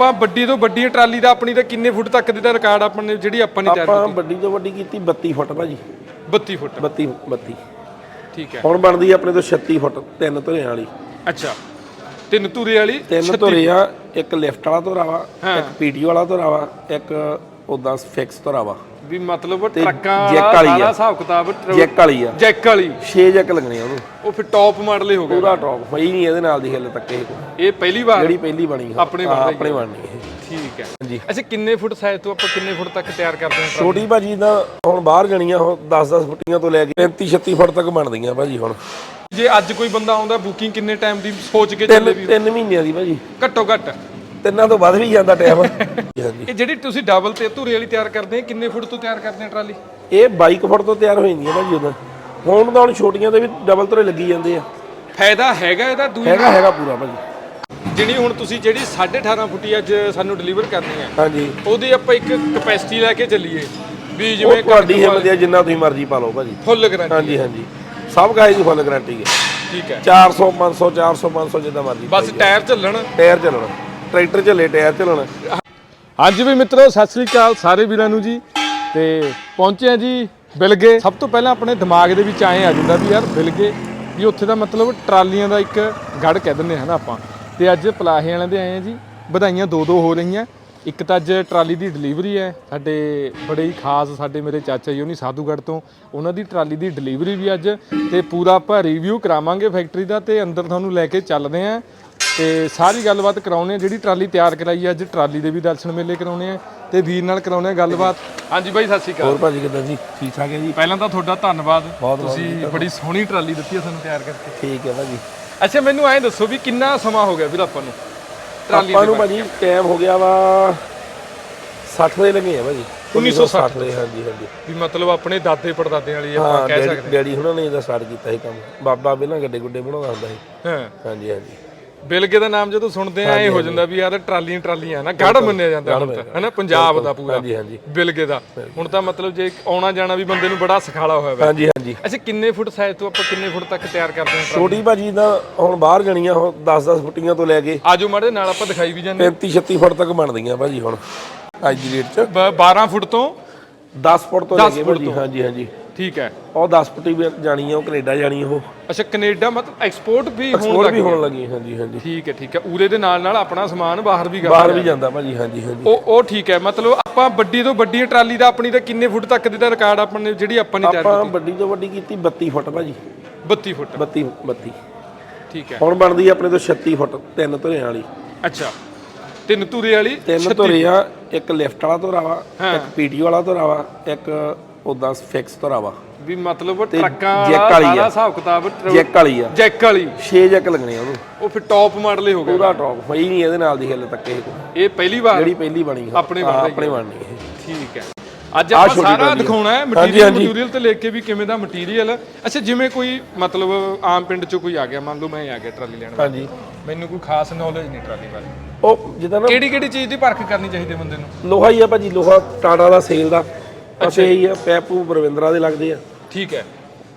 ਆਪਾਂ ਵੱਡੀ ਤੋਂ ਵੱਡੀ ਟਰਾਲੀ ਦਾ ਆਪਣੀ ਦਾ ਕਿੰਨੇ ਫੁੱਟ ਤੱਕ ਦੀ ਦਾ ਰਿਕਾਰਡ ਆਪਾਂ ਨੇ ਜਿਹੜੀ ਆਪਾਂ ਨੇ ਤਿਆਰ ਆਪਾਂ ਵੱਡੀ ਤੋਂ ਵੱਡੀ ਕੀਤੀ 32 ਫੁੱਟ ਭਾਜੀ। ਕੀਤੀ 32 ਫੁੱਟ। 32 32 ਠੀਕ ਹੈ। ਹੁਣ ਬਣਦੀ ਆਪਣੇ ਤੋਂ 36 ਫੁੱਟ ਤਿੰਨ ਧੁਰਿਆਂ ਵਾਲੀ। ਅੱਛਾ। ਤਿੰਨ ਧੂਰੇ ਵਾਲੀ ਤਿੰਨ ਧੁਰੇ ਆ ਇੱਕ ਲਿਫਟ ਵਾਲਾ ਧੁਰਾ ਵਾ ਇੱਕ ਪੀਟੀ ਵਾਲਾ ਧੁਰਾ ਵਾ ਇੱਕ ਉਦਾਂ ਫਿਕਸ ਧੁਰਾ ਵਾ ਵੀ ਮਤਲਬ ਟਰੱਕਾਂ ਜੈਕ ਵਾਲਾ ਵਾਲੀ ਆ। ਸਾਰਾ ਹਿਸਾਬ ਕਿਤਾਬ ਟਰ- ਜੈਕ ਵਾਲੀ ਆ। ਜੈਕ ਵਾਲੀ। 6 ਜੈਕ ਲੱਗਣੇ ਆ ਉਹਨੂੰ। ਉਹ ਫਿਰ ਟੌਪ ਮਾਡਲ ਹੀ ਹੋ ਗਿਆ ਪੂਰਾ ਟੌਪ ਹੋਈ ਨਹੀਂ ਇਹਦੇ ਨਾਲ ਦੀ ਹਿੱਲ ਤੱਕ ਇਹ। ਇਹ ਪਹਿਲੀ ਵਾਰ? ਜਿਹੜੀ ਪਹਿਲੀ ਬਣੀ ਆ। ਆਪਣੇ ਹਾਂ, ਬਣਦਾ ਹੀ। ਆਪਣੇ ਬਣਨੀ ਇਹ ਠੀਕ ਹੈ। ਹਾਂਜੀ। ਅੱਛਾ ਕਿੰਨੇ ਫੁੱਟ ਸਾਈਜ਼ ਤੋਂ ਆਪਾਂ ਕਿੰਨੇ ਫੁੱਟ ਤੱਕ ਤਿਆਰ ਕਰਦੇ ਹਾਂ? ਛੋਟੀ ਭਾਜੀ ਦਾ ਹੁਣ ਬਾਹਰ ਜਾਣੀਆਂ ਉਹ 10-10 ਫੁੱਟੀਆਂ ਤੋਂ ਲੈ ਕੇ 35 36 ਫੁੱਟ ਤੱਕ ਬਣਦੀਆਂ ਭਾਜੀ ਹੁਣ। ਜੇ ਅੱਜ ਕੋਈ ਬੰਦਾ ਆਉਂਦਾ ਬੁਕਿੰਗ ਕਿੰਨੇ ਟਾਈਮ ਦੀ ਸੋਚ ਕੇ ਤਿੰਨ ਚੱਲੇ ਵੀ ਤਿੰਨ ਮਹੀਨਿਆਂ ਦੀ ਭਾਜੀ। ਘੱਟੋ ਘੱਟ। ਤਿੰਨਾਂ ਤੋਂ ਵੱਧ ਵੀ ਜਾਂਦਾ ਟਾਈਮ ਹਾਂਜੀ। ਇਹ ਜਿਹੜੀ ਤੁਸੀਂ ਡਬਲ ਤੇ ਧੂਰੇ ਵਾਲੀ ਤਿਆਰ ਕਰਦੇ ਆ ਕਿੰਨੇ ਫੁੱਟ ਤੋਂ ਤਿਆਰ ਕਰਦੇ ਆ ਟਰਾਲੀ? ਇਹ 22 ਫੁੱਟ ਤੋਂ ਤਿਆਰ ਹੋ ਜਾਂਦੀਆਂ ਭਾਜੀ ਉਹਦਾ। ਹੁਣ ਤਾਂ ਹੁਣ ਛੋਟੀਆਂ ਦੇ ਵੀ ਡਬਲ ਧੁਰੇ ਲੱਗੀ ਜਾਂਦੇ ਆ। ਫਾਇਦਾ ਹੈਗਾ ਇਹਦਾ ਦੂਈ ਹੈਗਾ ਹੈਗਾ ਪੂਰਾ ਭਾਜੀ। ਜਿਹੜੀ ਹੁਣ ਤੁਸੀਂ ਜਿਹੜੀ 18.5 ਫੁੱਟੀ ਅੱਜ ਸਾਨੂੰ ਡਿਲੀਵਰ ਕਰਨੀ ਹੈ ਹਾਂਜੀ। ਉਹਦੀ ਆਪਾਂ ਇੱਕ ਕਪੈਸਿਟੀ ਲੈ ਕੇ ਚੱਲੀਏ। ਵੀ ਉਹ ਜਿਵੇਂ ਤੁਹਾਡੀ ਹਿੰਮਤ ਹੈ ਜਿੰਨਾ ਤੁਸੀਂ ਮਰਜ਼ੀ ਪਾ ਲਓ ਭਾਜੀ। ਫੁੱਲ ਗਰੰਟੀ ਹਾਂਜੀ ਹਾਂਜੀ। ਸਭ ਗਾਇ ਦੀ ਫੁੱਲ ਗਾਰੰਟੀ ਹੈ। ਠੀਕ ਹੈ। 400 500 400 500 ਜਿੱਦਾਂ ਮਰਜ਼ੀ ਬਸ ਟਾਇਰ ਚੱਲਣ। ਟਾਇਰ ਚੱਲਣਾ। ਟਰੈਕਟਰ ਚੱਲੇ ਟਾਇਰ ਚੱਲਣਾ ਅੱਜ ਵੀ ਮਿੱਤਰੋ, ਸਤਿ ਸ੍ਰੀ ਅਕਾਲ ਸਾਰੇ ਵੀਰਾਂ ਨੂੰ ਜੀ। ਤੇ ਪਹੁੰਚੇ ਆ ਜੀ ਬਿਲਗੇ। ਸਭ ਤੋਂ ਪਹਿਲਾਂ ਆਪਣੇ ਦਿਮਾਗ ਦੇ ਵਿੱਚ ਆਏ ਆ ਜਾਂਦਾ ਵੀ ਯਾਰ ਬਿਲਗੇ, ਵੀ ਉੱਥੇ ਦਾ ਮਤਲਬ ਟਰਾਲੀਆਂ ਦਾ ਇੱਕ ਗੜ ਕਹਿ ਦਿੰਦੇ ਹਨਾ ਆਪਾਂ। ਤੇ ਅੱਜ ਪਲਾਹੇ ਵਾਲਿਆਂ ਦੇ ਆਏ ਆ ਜੀ, ਵਧਾਈਆਂ ਦੋ ਦੋ ਹੋ ਰਹੀਆਂ। ਇੱਕ ਤਾਂ ਅੱਜ ਟਰਾਲੀ ਦੀ ਡਿਲੀਵਰੀ ਹੈ, ਸਾਡੇ ਬੜੇ ਹੀ ਖਾਸ ਸਾਡੇ ਮੇਰੇ ਚਾਚਾ ਜੀ, ਉਹਨੀ ਸਾਧੂਗੜ੍ਹ ਤੋਂ। ਉਹਨਾਂ ਦੀ ਟਰਾਲੀ ਦੀ ਡਿਲੀਵਰੀ ਵੀ ਅੱਜ, ਤੇ ਪੂਰਾ ਆਪਾਂ ਰਿਵਿਊ ਕਰਾਵਾਂਗੇ ਫੈਕਟਰੀ ਦਾ ਤੇ ਅੰਦਰ ਤੁਹਾਨੂੰ ਲੈ ਕੇ ਚੱਲਦੇ ਆਂ ਤੇ ਸਾਰੀ ਗੱਲਬਾਤ ਕਰਾਉਣੇ ਆ ਜਿਹੜੀ ਟਰਾਲੀ ਤਿਆਰ ਕਰਾਈ ਅੱਜ ਟਰਾਲੀ ਦੇ ਵੀ ਦਰਸ਼ਨ ਮੇਲੇ ਕਰਾਉਣੇ ਆ ਤੇ ਵੀਰ ਨਾਲ ਕਰਾਉਣੇ ਆ ਗੱਲਬਾਤ। ਹਾਂਜੀ ਬਾਈ ਸਤਿ ਸ਼੍ਰੀ ਅਕਾਲ। ਹੋਰ ਭਾਜੀ ਕਿੱਦਾਂ ਜੀ? ਠੀਕ ਠਾਕ ਹੈ ਜੀ? ਪਹਿਲਾਂ ਤਾਂ ਤੁਹਾਡਾ ਧੰਨਵਾਦ। ਤੁਸੀਂ ਬੜੀ ਸੋਹਣੀ ਟਰਾਲੀ ਦਿੱਤੀ ਆ ਸਾਨੂੰ ਤਿਆਰ ਕਰਕੇ। ਠੀਕ ਹੈ ਭਾਜੀ। ਅੱਛਾ ਮੈਨੂੰ ਐਂ ਦੱਸੋ ਵੀ ਕਿੰਨਾ ਸਮਾਂ ਹੋ ਗਿਆ ਵੀਰ ਆਪਾਂ ਨੂੰ ਟਰਾਲੀ ਆਪਾਂ ਨੂੰ ਭਾਜੀ ਟਾਈਮ ਹੋ ਗਿਆ ਵਾ 60 ਦੇ ਲੱਗੇ ਆ ਭਾਜੀ। 1960 ਦੇ ਹਾਂਜੀ ਹਾਂਜੀ ਵੀ ਮਤਲਬ ਆਪਣੇ ਦਾਦੇ ਪੜਦਾਦੇ ਵਾਲੀ ਆਪਾਂ ਹਾਂ ਕਹਿ ਸਕਦੇ ਡੈਡੀ ਹੁਣਾਂ ਨੇ ਇਹਦਾ ਸਟਾਰਟ ਕੀਤਾ ਸੀ ਕੰਮ। ਬਾਬਾ ਪਹਿਲਾਂ ਗੱਡੇ ਗੁੱਡੇ ਬਣਾਉਂਦਾ ਹੁੰਦਾ ਸੀ। ਹਾਂ। ਹਾਂਜੀ ਹਾਂਜੀ। ਬਿਲਗੇ ਦਾ ਨਾਮ ਜਦੋਂ ਸੁਣਦੇ ਆ ਇਹ ਹੋ ਜਾਂਦਾ ਵੀ ਯਾਰ ਟਰਾਲੀਆਂ ਟਰਾਲੀਆਂ ਨਾ ਗੜ ਮੰਨਿਆ ਜਾਂਦਾ ਹੁਣ ਤਾਂ ਹੈਨਾ? ਪੰਜਾਬ ਦਾ ਪੂਰਾ ਹਾਂਜੀ ਹਾਂਜੀ। ਬਿਲਗੇ ਦਾ। ਹੁਣ ਤਾਂ ਮਤਲਬ ਜੇ ਆਉਣਾ ਜਾਣਾ ਵੀ ਬੰਦੇ ਨੂੰ ਬੜਾ ਸਖਾਲਾ ਹੋਇਆ ਵਾ। ਹਾਂਜੀ ਹਾਂਜੀ। ਅੱਛਾ ਕਿੰਨੇ ਫੁੱਟ ਸਾਈਜ਼ ਤੋਂ ਆਪਾਂ ਕਿੰਨੇ ਫੁੱਟ ਤੱਕ ਤਿਆਰ ਕਰਦੇ ਹਾਂ ਛੋਟੀ ਭਾਜੀ ਦਾ ਹੁਣ ਬਾਹਰ ਜਾਣੀਆਂ ਉਹ 10-10 ਫੁੱਟੀਆਂ ਤੋਂ ਲੈ ਕੇ ਆਜੋ ਮਾੜੇ ਨਾਲ ਆਪਾਂ ਦਿਖਾਈ ਵੀ ਜਾਂਦੇ 35-36 ਫੁੱਟ ਤੱਕ ਬਣਦੀਆਂ ਭਾਜੀ ਹੁਣ ਅੱਜ ਦੀ ਡੇਟ 'ਚ। ਬ- 12 ਫੁੱਟ ਤੋਂ 10 ਫੁੱਟ ਤੋਂ ਲੈ 10 ਕੇ ਭਾਜੀ ਹਾਂਜੀ ਹਾਂਜੀ। ਠੀਕ ਹੈ। ਉਹ 10 ਫੁੱਟੀ ਵੀ ਜਾਣੀ ਆ ਉਹ ਕੈਨੇਡਾ ਜਾਣੀ ਉਹ। ਅੱਛਾ ਕੈਨੇਡਾ ਮਤਲਬ ਐਕਸਪੋਰਟ ਵੀ ਹੋਣ ਲੱਗ ਵੀ ਹੋਣ ਲੱਗੀ ਹਾਂਜੀ ਹਾਂਜੀ। ਠੀਕ ਹੈ ਠੀਕ ਹੈ। ਉਰੇ ਦੇ ਨਾਲ ਨਾਲ ਆਪਣਾ ਸਮਾਨ ਬਾਹਰ ਵੀ ਕਰ ਬਾਹਰ ਵੀ ਜਾਂਦਾ ਭਾਜੀ ਹਾਂਜੀ ਹਾਂਜੀ। ਉਹ ਉਹ ਠੀਕ ਹੈ ਮਤਲਬ ਆਪਾਂ ਵੱਡੀ ਤੋਂ ਵੱਡੀ ਟਰਾਲੀ ਦਾ ਆਪਣੀ ਦਾ ਕਿੰਨੇ ਫੁੱਟ ਤੱਕ ਦੀ ਦਾ ਰਿਕਾਰਡ ਆਪਾਂ ਨੇ ਜਿਹੜੀ ਆਪਾਂ ਨੇ ਤਿਆਰ ਆਪਾਂ ਵੱਡੀ ਤੋਂ ਵੱਡੀ ਕੀਤੀ 32 ਫੁੱਟ ਭਾਜੀ। 32 ਫੁੱਟ। 32 32 ਠੀਕ ਹੈ। ਹੁਣ ਬਣਦੀ ਆਪਣੇ ਤੋਂ 36 ਫੁੱਟ ਤਿੰਨ ਧੁਰਿਆਂ ਵਾਲੀ। ਅੱਛਾ। ਤਿੰਨ ਧੂਰੇ ਵਾਲੀ ਤਿੰਨ ਧੁਰੇ ਆ ਇੱਕ ਲਿਫਟ ਵਾਲਾ ਧੁਰਾ ਵਾ ਇੱਕ ਪੀਟੀ ਵਾਲਾ ਧੁਰਾ ਵਾ ਇੱਕ ਉਦਾਂ ਫਿਕਸ ਧੁਰਾ ਵਾ ਵੀ ਮਤਲਬ ਟਰੱਕਾਂ ਜੈਕ ਵਾਲਾ ਆ। ਹਿਸਾਬ ਕਿਤਾਬ ਟਰ- ਜੈਕ ਵਾਲੀ ਆ। ਜੈਕ ਵਾਲੀ। 6 ਜੈਕ ਲੱਗਣੇ ਆ ਉਹਨੂੰ ਉਹ ਫਿਰ ਟੌਪ ਮਾਡਲ ਹੀ ਹੋ ਗਿਆ। ਪੂਰਾ ਟੌਪ ਹੋਈ ਨਹੀਂ ਇਹਦੇ ਨਾਲ ਦੀ ਹਿੱਲ ਤੱਕ ਇਹ ਇਹ ਪਹਿਲੀ ਵਾਰ? ਜਿਹੜੀ ਪਹਿਲੀ ਬਣੀ ਆ। ਆਪਣੇ ਹਾਂ, ਬਣਦਾ ਹੀ ਆਪਣੇ ਬਣਨੀ ਇਹ। ਠੀਕ ਹੈ। ਅੱਜ ਆਪਾਂ ਛੋਟੀ ਸਾਰਾ। ਦਿਖਾਉਣਾ ਹੈ ਹਾਂਜੀ, ਮਟੀਰੀਅਲ ਹਾਂਜੀ। ਮਟੀਰੀਅਲ ਤੇ ਲੈ ਕੇ ਵੀ ਕਿਵੇਂ ਦਾ ਮਟੀਰੀਅਲ ਅੱਛਾ ਜਿਵੇਂ ਕੋਈ ਮਤਲਬ ਆਮ ਪਿੰਡ ਚੋਂ ਕੋਈ ਆ ਗਿਆ ਮੰਨ ਲਓ ਮੈਂ ਆ ਗਿਆ ਟਰਾਲੀ ਲੈਣ ਹਾਂਜੀ। ਮੈਨੂੰ ਕੋਈ ਖਾਸ ਨੌਲੇਜ ਨਹੀਂ ਟਰਾਲੀ ਬਾਰੇ। ਉਹ ਜਿੱਦਾਂ ਨਾ ਕਿਹੜੀ ਕਿਹੜੀ ਚੀਜ਼ ਦੀ ਪਰਖ ਕਰਨੀ ਚਾਹੀਦੀ ਹੈ ਬੰਦੇ ਨੂੰ? ਲੋਹਾ ਹੀ ਆ ਭਾਜੀ ਲੋਹਾ ਟਾਟਾ ਦਾ ਸੇਲ ਦਾ। ਅੱਛਾ ਹੀ ਆ ਪੈਪੂ ਬਰਵਿੰਦਰਾ ਦੇ ਲੱਗਦੇ ਆ। ਠੀਕ ਹੈ।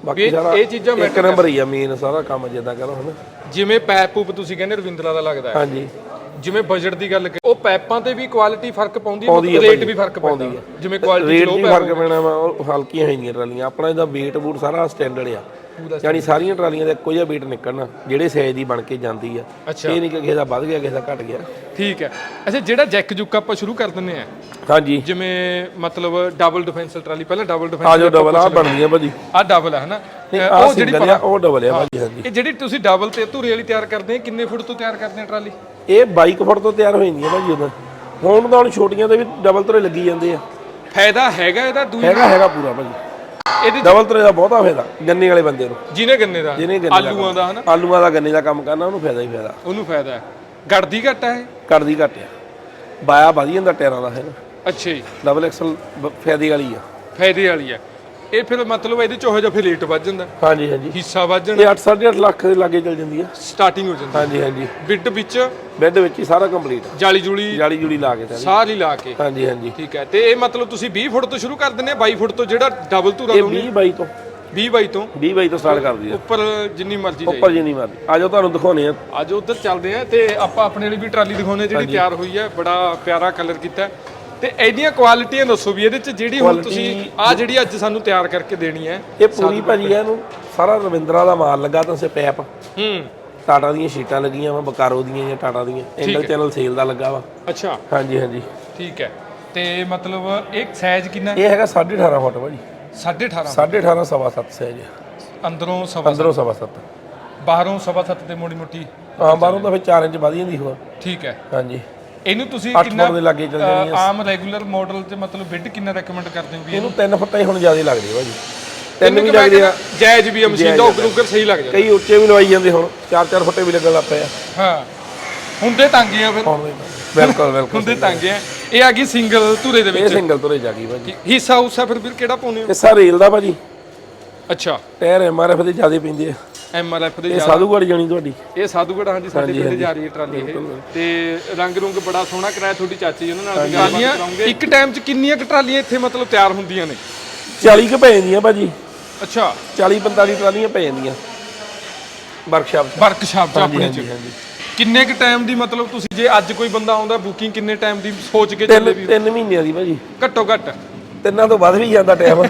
ਬਾਕੀ ਸਾਰਾ ਇਹ ਚੀਜ਼ਾਂ ਇੱਕ ਨੰਬਰ ਹੀ ਆ ਮੇਨ ਸਾਰਾ ਕੰਮ ਜਿੱਦਾਂ ਲਓ ਹਨਾ। ਜਿਵੇਂ ਪੈਪ ਪੂਪ ਤੁਸੀਂ ਕਹਿੰਦੇ ਰਵਿੰਦਰਾ ਦਾ ਲੱਗਦਾ ਹੈ। ਹਾਂਜੀ। ਜਿਵੇਂ ਬਜਟ ਦੀ ਗੱਲ ਕਰੀ ਉਹ ਪੈਪਾਂ ਤੇ ਵੀ ਕੁਆਲਿਟੀ ਫ਼ਰਕ ਪਾਉਂਦੀ ਹੈ ਪਾਉਂਦੀ ਹੈ ਰੇਟ ਭਾਜੀ, ਵੀ ਫ਼ਰਕ ਪਾਉਂਦੀ ਪੈਂਦਾ ਜਿਵੇਂ ਕੁਆਲਿਟੀ ਰੇਟ ਵੀ ਫ਼ਰਕ ਪੈਣਾ ਵਾ ਉਹ ਹਲਕੀਆਂ ਹੋਈਆਂ ਟਰਾਲੀਆਂ। ਆਪਣਾ ਇਹਦਾ weight ਬੂਟ ਸਾਰਾ ਸਟੈਂਡਰਡ ਆ। ਯਾਨੀ ਸਾਰੀਆਂ ਟਰਾਲੀਆਂ ਦਾ ਇੱਕੋ ਜਿਹਾ weight ਨਿਕਲਣਾ ਜਿਹੜੇ ਸਾਈਜ਼ ਦੀ ਬਣ ਕੇ ਜਾਂਦੀ ਆ। ਅੱਛਾ। ਇਹ ਨਹੀਂ ਕਿ ਕਿਸੇ ਦਾ ਵੱਧ ਗਿਆ ਕਿਸੇ ਦਾ ਘਟ ਗਿਆ। ਠੀਕ ਹੈ। ਅੱਛਾ ਜਿਹੜਾ ਜੈਕ ਜੁੱਕ ਆਪਾਂ ਸ਼ੁਰੂ ਕਰ ਦਿੰਨੇ ਆ ਹਾਂਜੀ। ਜਿਵੇਂ ਮਤਲਬ ਡਬਲ ਡਿਫੈਂਸਲ ਟਰਾਲੀ ਪਹਿਲਾਂ ਡਬਲ ਆ ਡਿਫੈਂਸ ਜੋ ਡਬਲ ਆ ਬਣਦੀਆਂ ਭਾਜੀ ਆ ਡਬਲ ਹੈ ਹਨਾ ਆ ਉਹ ਜਿਹੜੀ ਸਿੰਗਲ ਆ ਉਹ ਡਬਲ ਆ ਭਾਜੀ ਹਾਂਜੀ। ਇਹ ਜਿਹੜੀ ਤੁਸੀਂ ਡਬਲ ਤੇ ਧੂਰੀ ਵਾਲੀ ਤਿਆਰ ਕਰਦੇ ਆ ਕਿੰਨੇ ਫੁੱਟ ਤੋਂ ਤਿਆਰ ਕਰਦੇ ਆ ਟਰਾਲੀ? ਇਹ 22 ਫੁੱਟ ਤੋਂ ਤਿਆਰ ਹੋ ਜਾਂਦੀ ਆ ਭਾਜੀ ਉਹਦਾ। ਹੁਣ ਤਾਂ ਹੁਣ ਛੋਟੀਆਂ ਦੇ ਵੀ ਡਬਲ ਧਰੇ ਲੱਗੀ ਜਾਂਦੇ ਆ। ਫਾਇਦਾ ਹੈਗਾ ਇਹਦਾ ਦੂਈ ਹੈਗਾ ਹੈਗਾ ਪੂਰਾ ਭਾਜੀ। ਇਹਦੇ ਚ ਡਬਲ ਧਰੇ ਦਾ ਬਹੁਤਾ ਫਾਇਦਾ ਗੰਨੇ ਵਾਲੇ ਬੰਦੇ ਨੂੰ। ਜਿਹਨੇ ਗੰਨੇ ਦਾ ਜਿਹਨੇ ਗੰਨੇ ਦਾ ਆਲੂਆਂ ਦਾ ਹਨਾ? ਆਲੂਆਂ ਦਾ ਗੰਨੇ ਦਾ ਕੰਮ ਕਰਨਾ ਉਹਨੂੰ ਫਾਇਦਾ ਹੀ ਫਾਇਦਾ। ਉਹਨੂੰ ਫਾਇਦਾ ਹੈ। ਗੜਦੀ ਘੱਟ ਹੈ ਇਹ? ਕਰਦੀ ਘੱਟ ਆ ਬਾਇਆ ਵਧ ਜਾਂਦਾ ਟਾਇਰਾਂ ਦਾ ਹੈ ਨਾ ਅੱਛਾ ਜੀ। ਡਬਲ ਐਕਸਲ ਫਾਇਦੇ ਵਾਲੀ ਆ। ਫਾਇਦੇ ਵਾਲੀ ਹੈ ਇਹ ਫਿਰ ਮਤਲਬ ਇਹਦੇ ਚ ਹੋ ਜਾ ਫਿਰ ਰੇਟ ਵੱਧ ਜਾਂਦਾ। ਹਾਂਜੀ ਹਾਂਜੀ। ਹਿੱਸਾ ਵੱਧ ਜਾਣਾ। ਇਹ 8 8.5 ਲੱਖ ਦੇ ਲਾਗੇ ਚੱਲ ਜਾਂਦੀ ਆ। ਸਟਾਰਟਿੰਗ ਹੋ ਜਾਂਦੀ ਹਾਂਜੀ ਹਾਂਜੀ। ਬਿੱਡ ਵਿੱਚ ਬੈੱਡ ਵਿੱਚ ਹੀ ਸਾਰਾ ਕੰਪਲੀਟ ਜਾਲੀ ਜੂਲੀ ਜਾਲੀ ਜੁਲੀ ਲਾ ਕੇ ਸਾਰੀ ਸਾਰੀ ਲਾ ਕੇ। ਹਾਂਜੀ ਹਾਂਜੀ। ਠੀਕ ਹੈ। ਤੇ ਇਹ ਮਤਲਬ ਤੁਸੀਂ 20 ਫੁੱਟ ਤੋਂ ਸ਼ੁਰੂ ਕਰ ਦਿੰਦੇ ਆ। 22 ਫੁੱਟ ਤੋਂ ਜਿਹੜਾ ਡਬਲ ਧੂਰਾ ਇਹ ਲਾਉਂਦੇ 20 22 ਤੋਂ। 20 ਬਾਈ ਤੋਂ। 20 ਬਾਈ ਤੋਂ ਸਟਾਰਟ ਕਰਦੀ ਆ ਉੱਪਰ ਜਿੰਨੀ ਮਰਜ਼ੀ ਜਾਈ। ਉੱਪਰ ਜਿੰਨੀ ਮਰਜ਼ੀ। ਆਜੋ ਤੁਹਾਨੂੰ ਦਿਖਾਉਣੇ ਆ। ਅੱਜ ਉੱਧਰ ਚੱਲਦੇ ਆ। ਤੇ ਆਪਾਂ ਆਪਣੇ ਲਈ ਵੀ ਟਰਾਲੀ ਦਿਖਾਉਣੇ ਜਿਹੜੀ ਤਿਆਰ ਹੋਈ ਹੈ ਬੜਾ ਪਿਆਰਾ ਕਲਰ ਕੀਤਾ। ਹੈ। ਤੇ ਇਹਦੀਆਂ ਕੁਆਲਿਟੀਆਂ ਦੱਸੋ ਵੀ ਇਹਦੇ ਚ ਜਿਹੜੀ ਹੁਣ ਤੁਸੀਂ ਆ ਜਿਹੜੀ ਅੱਜ ਸਾਨੂੰ ਤਿਆਰ ਕਰਕੇ ਦੇਣੀ ਹੈ ਇਹ ਪੂਰੀ ਭਾਜੀ ਆ ਇਹਨੂੰ ਸਾਰਾ ਰਵਿੰਦਰਾ ਦਾ ਮਾਲ ਲੱਗਾ ਤਾਂ ਸੇ ਪੈਪ ਹੂੰ। ਟਾਟਾ ਦੀਆਂ ਸ਼ੀਟਾਂ ਲੱਗੀਆਂ ਵਾ ਬਕਾਰੋ ਦੀਆਂ ਜਾਂ ਟਾਟਾ ਦੀਆਂ। ਐਂਗਲ ਚੈਨਲ ਸੇਲ ਦਾ ਲੱਗਾ ਵਾ। ਅੱਛਾ। ਹਾਂਜੀ ਹਾਂਜੀ। ਠੀਕ ਹੈ। ਤੇ ਮਤਲਬ ਇੱਕ ਸਾਈਜ਼ ਕਿੰਨਾ ਇਹ ਹੈਗਾ 18.5 ਫੁੱਟ ਭਾਜੀ। 18.5 18.5 ਸਵਾ 7 ਸਾਈਜ਼ ਅੰਦਰੋਂ ਸਵਾ ਅੰਦਰੋਂ ਸਵਾ 7 ਬਾਹਰੋਂ ਸਵਾ ਸੱਤ ਤੇ ਮੋੜੀ ਮੋਟੀ? ਹਾਂ ਬਾਹਰੋਂ ਤਾਂ ਫਿਰ 4 ਇੰਚ ਵਧ ਜਾਂਦੀ ਹੋਰ ਠੀਕ ਹੈ। ਹਾਂਜੀ। ਇਹਨੂੰ ਤੁਸੀਂ ਕਿੰਨਾ ਦੇ ਲਾਗੇ ਚੱਲ ਜਾਣੀ ਅ, ਆਮ ਰੈਗੂਲਰ ਮਾਡਲ ਤੇ ਮਤਲਬ ਬਿੱਡ ਕਿੰਨਾ ਰეკਮੈਂਡ ਕਰਦੇ ਹੋ ਵੀ ਇਹਨੂੰ 3 ਫੁੱਟਾਂ ਹੀ ਹੁਣ ਜ਼ਿਆਦਾ ਲੱਗਦੀ ਆ ਭਾਜੀ। ਤਿੰਨ ਤਿੰਨ ਵੀ ਲੱਗਦੇ ਆ। ਜਾਇਜ਼ ਵੀ ਆ ਮਸ਼ੀਨ ਦਾ ਉਗਰ ਉਗਰ ਸਹੀ ਲੱਗ ਜਾਂਦਾ। ਕਈ ਉੱਚੇ ਵੀ ਲਵਾਈ ਜਾਂਦੇ ਹੁਣ 4-4 ਫੁੱਟੇ ਵੀ ਲੱਗਣ ਲੱਗ ਪਏ ਆ। ਹਾਂ। ਹੁੰਦੇ ਤੰਗੇ ਆ ਫਿਰ। ਬਿਲਕੁਲ ਬਿਲਕੁਲ ਹੁੰਦੇ ਤੰਗੇ ਆ। ਇਹ ਆ ਗਈ ਸਿੰਗਲ ਧੁਰੇ ਦੇ ਇਹ ਵਿੱਚ। ਸਿੰਗਲ ਤੁਰੇ ਜਾ ਗਈ ਭਾਜੀ। ਹਿੱਸਾ ਉਸਾ ਫਿਰ ਵੀਰ ਕਿਹੜਾ ਪਾਉਨੇ ਹੋ? ਇਹ ਸਾਰਾ ਰੇਲ ਦਾ ਭਾਜੀ। ਅੱਛਾ। ਟਾਇਰ ਐਮਆਰਐਫ ਦੇ ਜ਼ਿਆਦਾ ਪੈਂਦੇ ਆ। ਐਮ ਆਰ ਐਫ ਦੇ ਇਹ ਸਾਧੂਗੜ ਜਾਣੀ ਤੁਹਾਡੀ। ਇਹ ਸਾਧੂਗੜ ਹਾਂਜੀ ਸਾਡੇ ਪਿੰਡ ਜਾ ਰਹੀ ਹੈ ਟਰਾਲੀ ਇਹ। ਤੇ ਰੰਗ ਰੁੰਗ ਬੜਾ ਸੋਹਣਾ ਕਰਾਇਆ ਤੁਹਾਡੀ ਚਾਚੀ ਉਹਨਾਂ ਨਾਲ ਵੀ ਗੱਲਬਾਤ ਕਰਾਉਂਗੇ। ਇੱਕ ਟਾਈਮ 'ਚ ਕਿੰਨੀਆਂ ਕੁ ਟਰਾਲੀਆਂ ਇੱਥੇ ਮਤਲਬ ਤਿਆਰ ਹੁੰਦੀਆਂ ਨੇ? 40 ਕੁ ਪੈ ਜਾਂਦੀਆਂ ਭਾਜੀ। ਅੱਛਾ। 40 45 ਟਰਾਲੀਆਂ ਪੈ ਜਾਂਦੀਆਂ। ਵਰਕਸ਼ਾਪ 'ਚ। ਵਰਕਸ਼ਾਪ 'ਚ ਆਪਣੇ 'ਚ। ਕਿੰਨੇ ਕੁ ਟਾਈਮ ਦੀ ਮਤਲਬ ਤੁਸੀਂ ਜੇ ਅੱਜ ਕੋਈ ਬੰਦਾ ਆਉਂਦਾ ਬੁਕਿੰਗ ਕਿੰਨੇ ਟਾਈਮ ਦੀ ਸੋਚ ਕੇ ਚੱਲੇ ਵੀ? ਤਿੰਨ ਮਹੀਨਿਆਂ ਦੀ ਭਾਜੀ। ਘੱਟੋ ਘੱਟ। ਤਿੰਨਾਂ ਤੋਂ ਵੱਧ ਵੀ ਜਾਂਦਾ ਟਾਈਮ